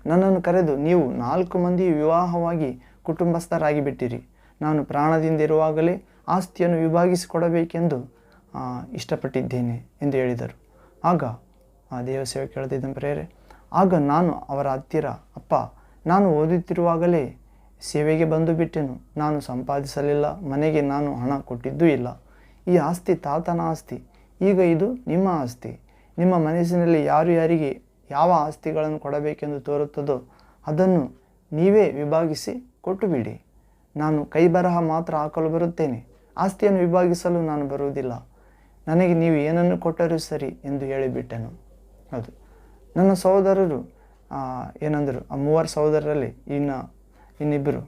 ನನ್ನನ್ನು ಕರೆದು, ನೀವು ನಾಲ್ಕು ಮಂದಿ ವಿವಾಹವಾಗಿ ಕುಟುಂಬಸ್ಥರಾಗಿ ಬಿಟ್ಟಿರಿ ನಾನು ಪ್ರಾಣದಿಂದಿರುವಾಗಲೇ ಆಸ್ತಿಯನ್ನು ವಿಭಾಗಿಸಿಕೊಡಬೇಕೆಂದು ಇಷ್ಟಪಟ್ಟಿದ್ದೇನೆ ಎಂದು ಹೇಳಿದರು. ಆಗ, ಆ, ದೇವ ಸೇವೆ ಕೇಳ್ತಿದ್ದ ಪ್ರೇರೆ ಆಗ ನಾನು ಅವರ ಹತ್ತಿರ, ಅಪ್ಪ, ನಾನು ಓದುತ್ತಿರುವಾಗಲೇ ಸೇವೆಗೆ ಬಂದು ಬಿಟ್ಟೆನು. ನಾನು ಸಂಪಾದಿಸಲಿಲ್ಲ, ಮನೆಗೆ ನಾನು ಹಣ ಕೊಟ್ಟಿದ್ದೂ ಇಲ್ಲ. ಈ ಆಸ್ತಿ ತಾತನ ಆಸ್ತಿ, ಈಗ ಇದು ನಿಮ್ಮ ಆಸ್ತಿ. ನಿಮ್ಮ ಮನಸ್ಸಿನಲ್ಲಿ ಯಾರು ಯಾರಿಗೆ ಯಾವ ಆಸ್ತಿಗಳನ್ನು ಕೊಡಬೇಕೆಂದು ತೋರುತ್ತದೋ ಅದನ್ನು ನೀವೇ ವಿಭಾಗಿಸಿ ಕೊಟ್ಟುಬಿಡಿ. ನಾನು ಕೈ ಬರಹ ಮಾತ್ರ ಹಾಕಲು ಬರುತ್ತೇನೆ. ಆಸ್ತಿಯನ್ನು ವಿಭಾಗಿಸಲು ನಾನು ಬರುವುದಿಲ್ಲ. ನನಗೆ ನೀವು ಏನನ್ನು ಕೊಟ್ಟರೂ ಸರಿ ಎಂದು ಹೇಳಿಬಿಟ್ಟೆನು. ಹೌದು. ನನ್ನ ಸಹೋದರರು ಏನಂದರು? ಆ ಮೂವರು ಸಹೋದರರಲ್ಲಿ ಇನ್ನು, ಇನ್ನಿಬ್ಬರು.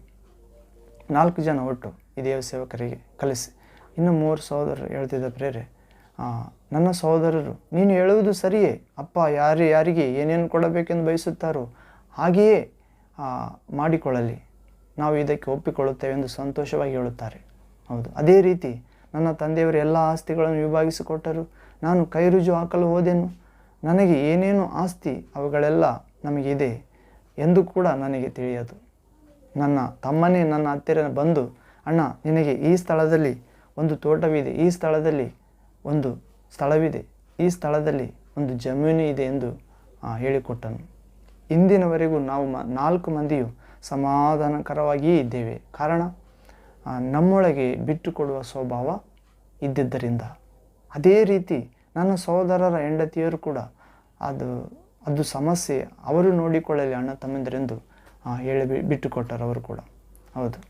ನಾಲ್ಕು ಜನ ಒಟ್ಟು ಈ ದೇವ ಸೇವಕರಿಗೆ ಕಲಿಸಿ. ಇನ್ನು ಮೂವರು ಸಹೋದರರು ಹೇಳ್ತಿದ್ದ ಪ್ರೇರೆ ನನ್ನ ಸಹೋದರರು, ನೀನು ಹೇಳುವುದು ಸರಿಯೇ? ಅಪ್ಪ, ಯಾರು, ಯಾರಿಗೆ ಏನೇನು ಕೊಡಬೇಕೆಂದು ಬಯಸುತ್ತಾರೋ ಹಾಗೆಯೇ ಮಾಡಿಕೊಳ್ಳಲಿ. ನಾವು ಇದಕ್ಕೆ ಒಪ್ಪಿಕೊಳ್ಳುತ್ತೇವೆ ಎಂದು ಸಂತೋಷವಾಗಿ ಹೇಳುತ್ತಾರೆ. ಹೌದು. ಅದೇ ರೀತಿ ನನ್ನ ತಂದೆಯವರು ಎಲ್ಲ ಆಸ್ತಿಗಳನ್ನು ವಿಭಾಗಿಸಿಕೊಟ್ಟರು. ನಾನು ಕೈರುಜು ಹಾಕಲು ಹೋದೆನು. ನನಗೆ ಏನೇನು ಆಸ್ತಿ ಅವುಗಳೆಲ್ಲ ನಮಗಿದೆ ಎಂದು ಕೂಡ ನನಗೆ ತಿಳಿಯದು. ನನ್ನ ತಮ್ಮನೇ ನನ್ನ ಹತ್ತಿರ ಬಂದು, ಅಣ್ಣ, ನಿನಗೆ ಈ ಸ್ಥಳದಲ್ಲಿ ಒಂದು ತೋಟವಿದೆ. ಈ ಸ್ಥಳದಲ್ಲಿ ಒಂದು ಸ್ಥಳವಿದೆ. ಈ ಸ್ಥಳದಲ್ಲಿ ಒಂದು ಜಮೀನು ಇದೆ ಎಂದು ಹೇಳಿಕೊಟ್ಟನು. ಇಂದಿನವರೆಗೂ ನಾವು ನಾಲ್ಕು ಮಂದಿಯು ಸಮಾಧಾನಕರವಾಗಿಯೇ ಇದ್ದೇವೆ. ಕಾರಣ? ನಮ್ಮೊಳಗೆ ಬಿಟ್ಟುಕೊಡುವ ಸ್ವಭಾವ ಇದ್ದಿದ್ದರಿಂದ. ಅದೇ ರೀತಿ ನನ್ನ ಸಹೋದರರ ಹೆಂಡತಿಯರು ಕೂಡ ಅದು ಅದು ಸಮಸ್ಯೆ ಅವರು ನೋಡಿಕೊಳ್ಳಲಿ ಅಣ್ಣ ತಮ್ಮಂದಿರೆಂದು ಹೇಳಿ ಬಿಟ್ಟುಕೊಟ್ಟರು ಅವರು ಕೂಡ. ಹೌದು.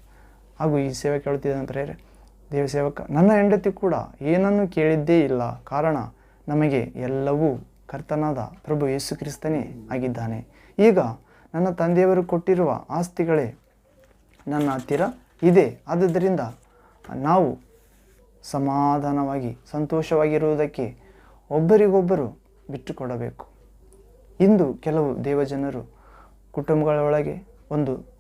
ಹಾಗೂ ಈ ಸೇವೆ ಕೇಳುತ್ತಿದ್ದ ಪ್ರೇರೆ ದೇವ ಸೇವಕ, ನನ್ನ ಹೆಂಡತಿ ಕೂಡ ಏನನ್ನು ಕೇಳಿದ್ದೇ ಇಲ್ಲ. ಕಾರಣ ನಮಗೆ ಎಲ್ಲವೂ ಕರ್ತನಾದ ಪ್ರಭು ಯೇಸು ಕ್ರಿಸ್ತನೇ ಆಗಿದ್ದಾನೆ. ಈಗ ನನ್ನ ತಂದೆಯವರು ಕೊಟ್ಟಿರುವ ಆಸ್ತಿಗಳೇ ನನ್ನ ಹತ್ತಿರ. ಇದೆ. ಆದ್ದರಿಂದ ನಾವು ಸಮಾಧಾನವಾಗಿ ಸಂತೋಷವಾಗಿರುವುದಕ್ಕೆ ಒಬ್ಬರಿಗೊಬ್ಬರು ಬಿಟ್ಟುಕೊಡಬೇಕು. ಇಂದು ಕೆಲವು ದೇವಜನರು ಕುಟುಂಬಗಳೊಳಗೆ ಒಂದು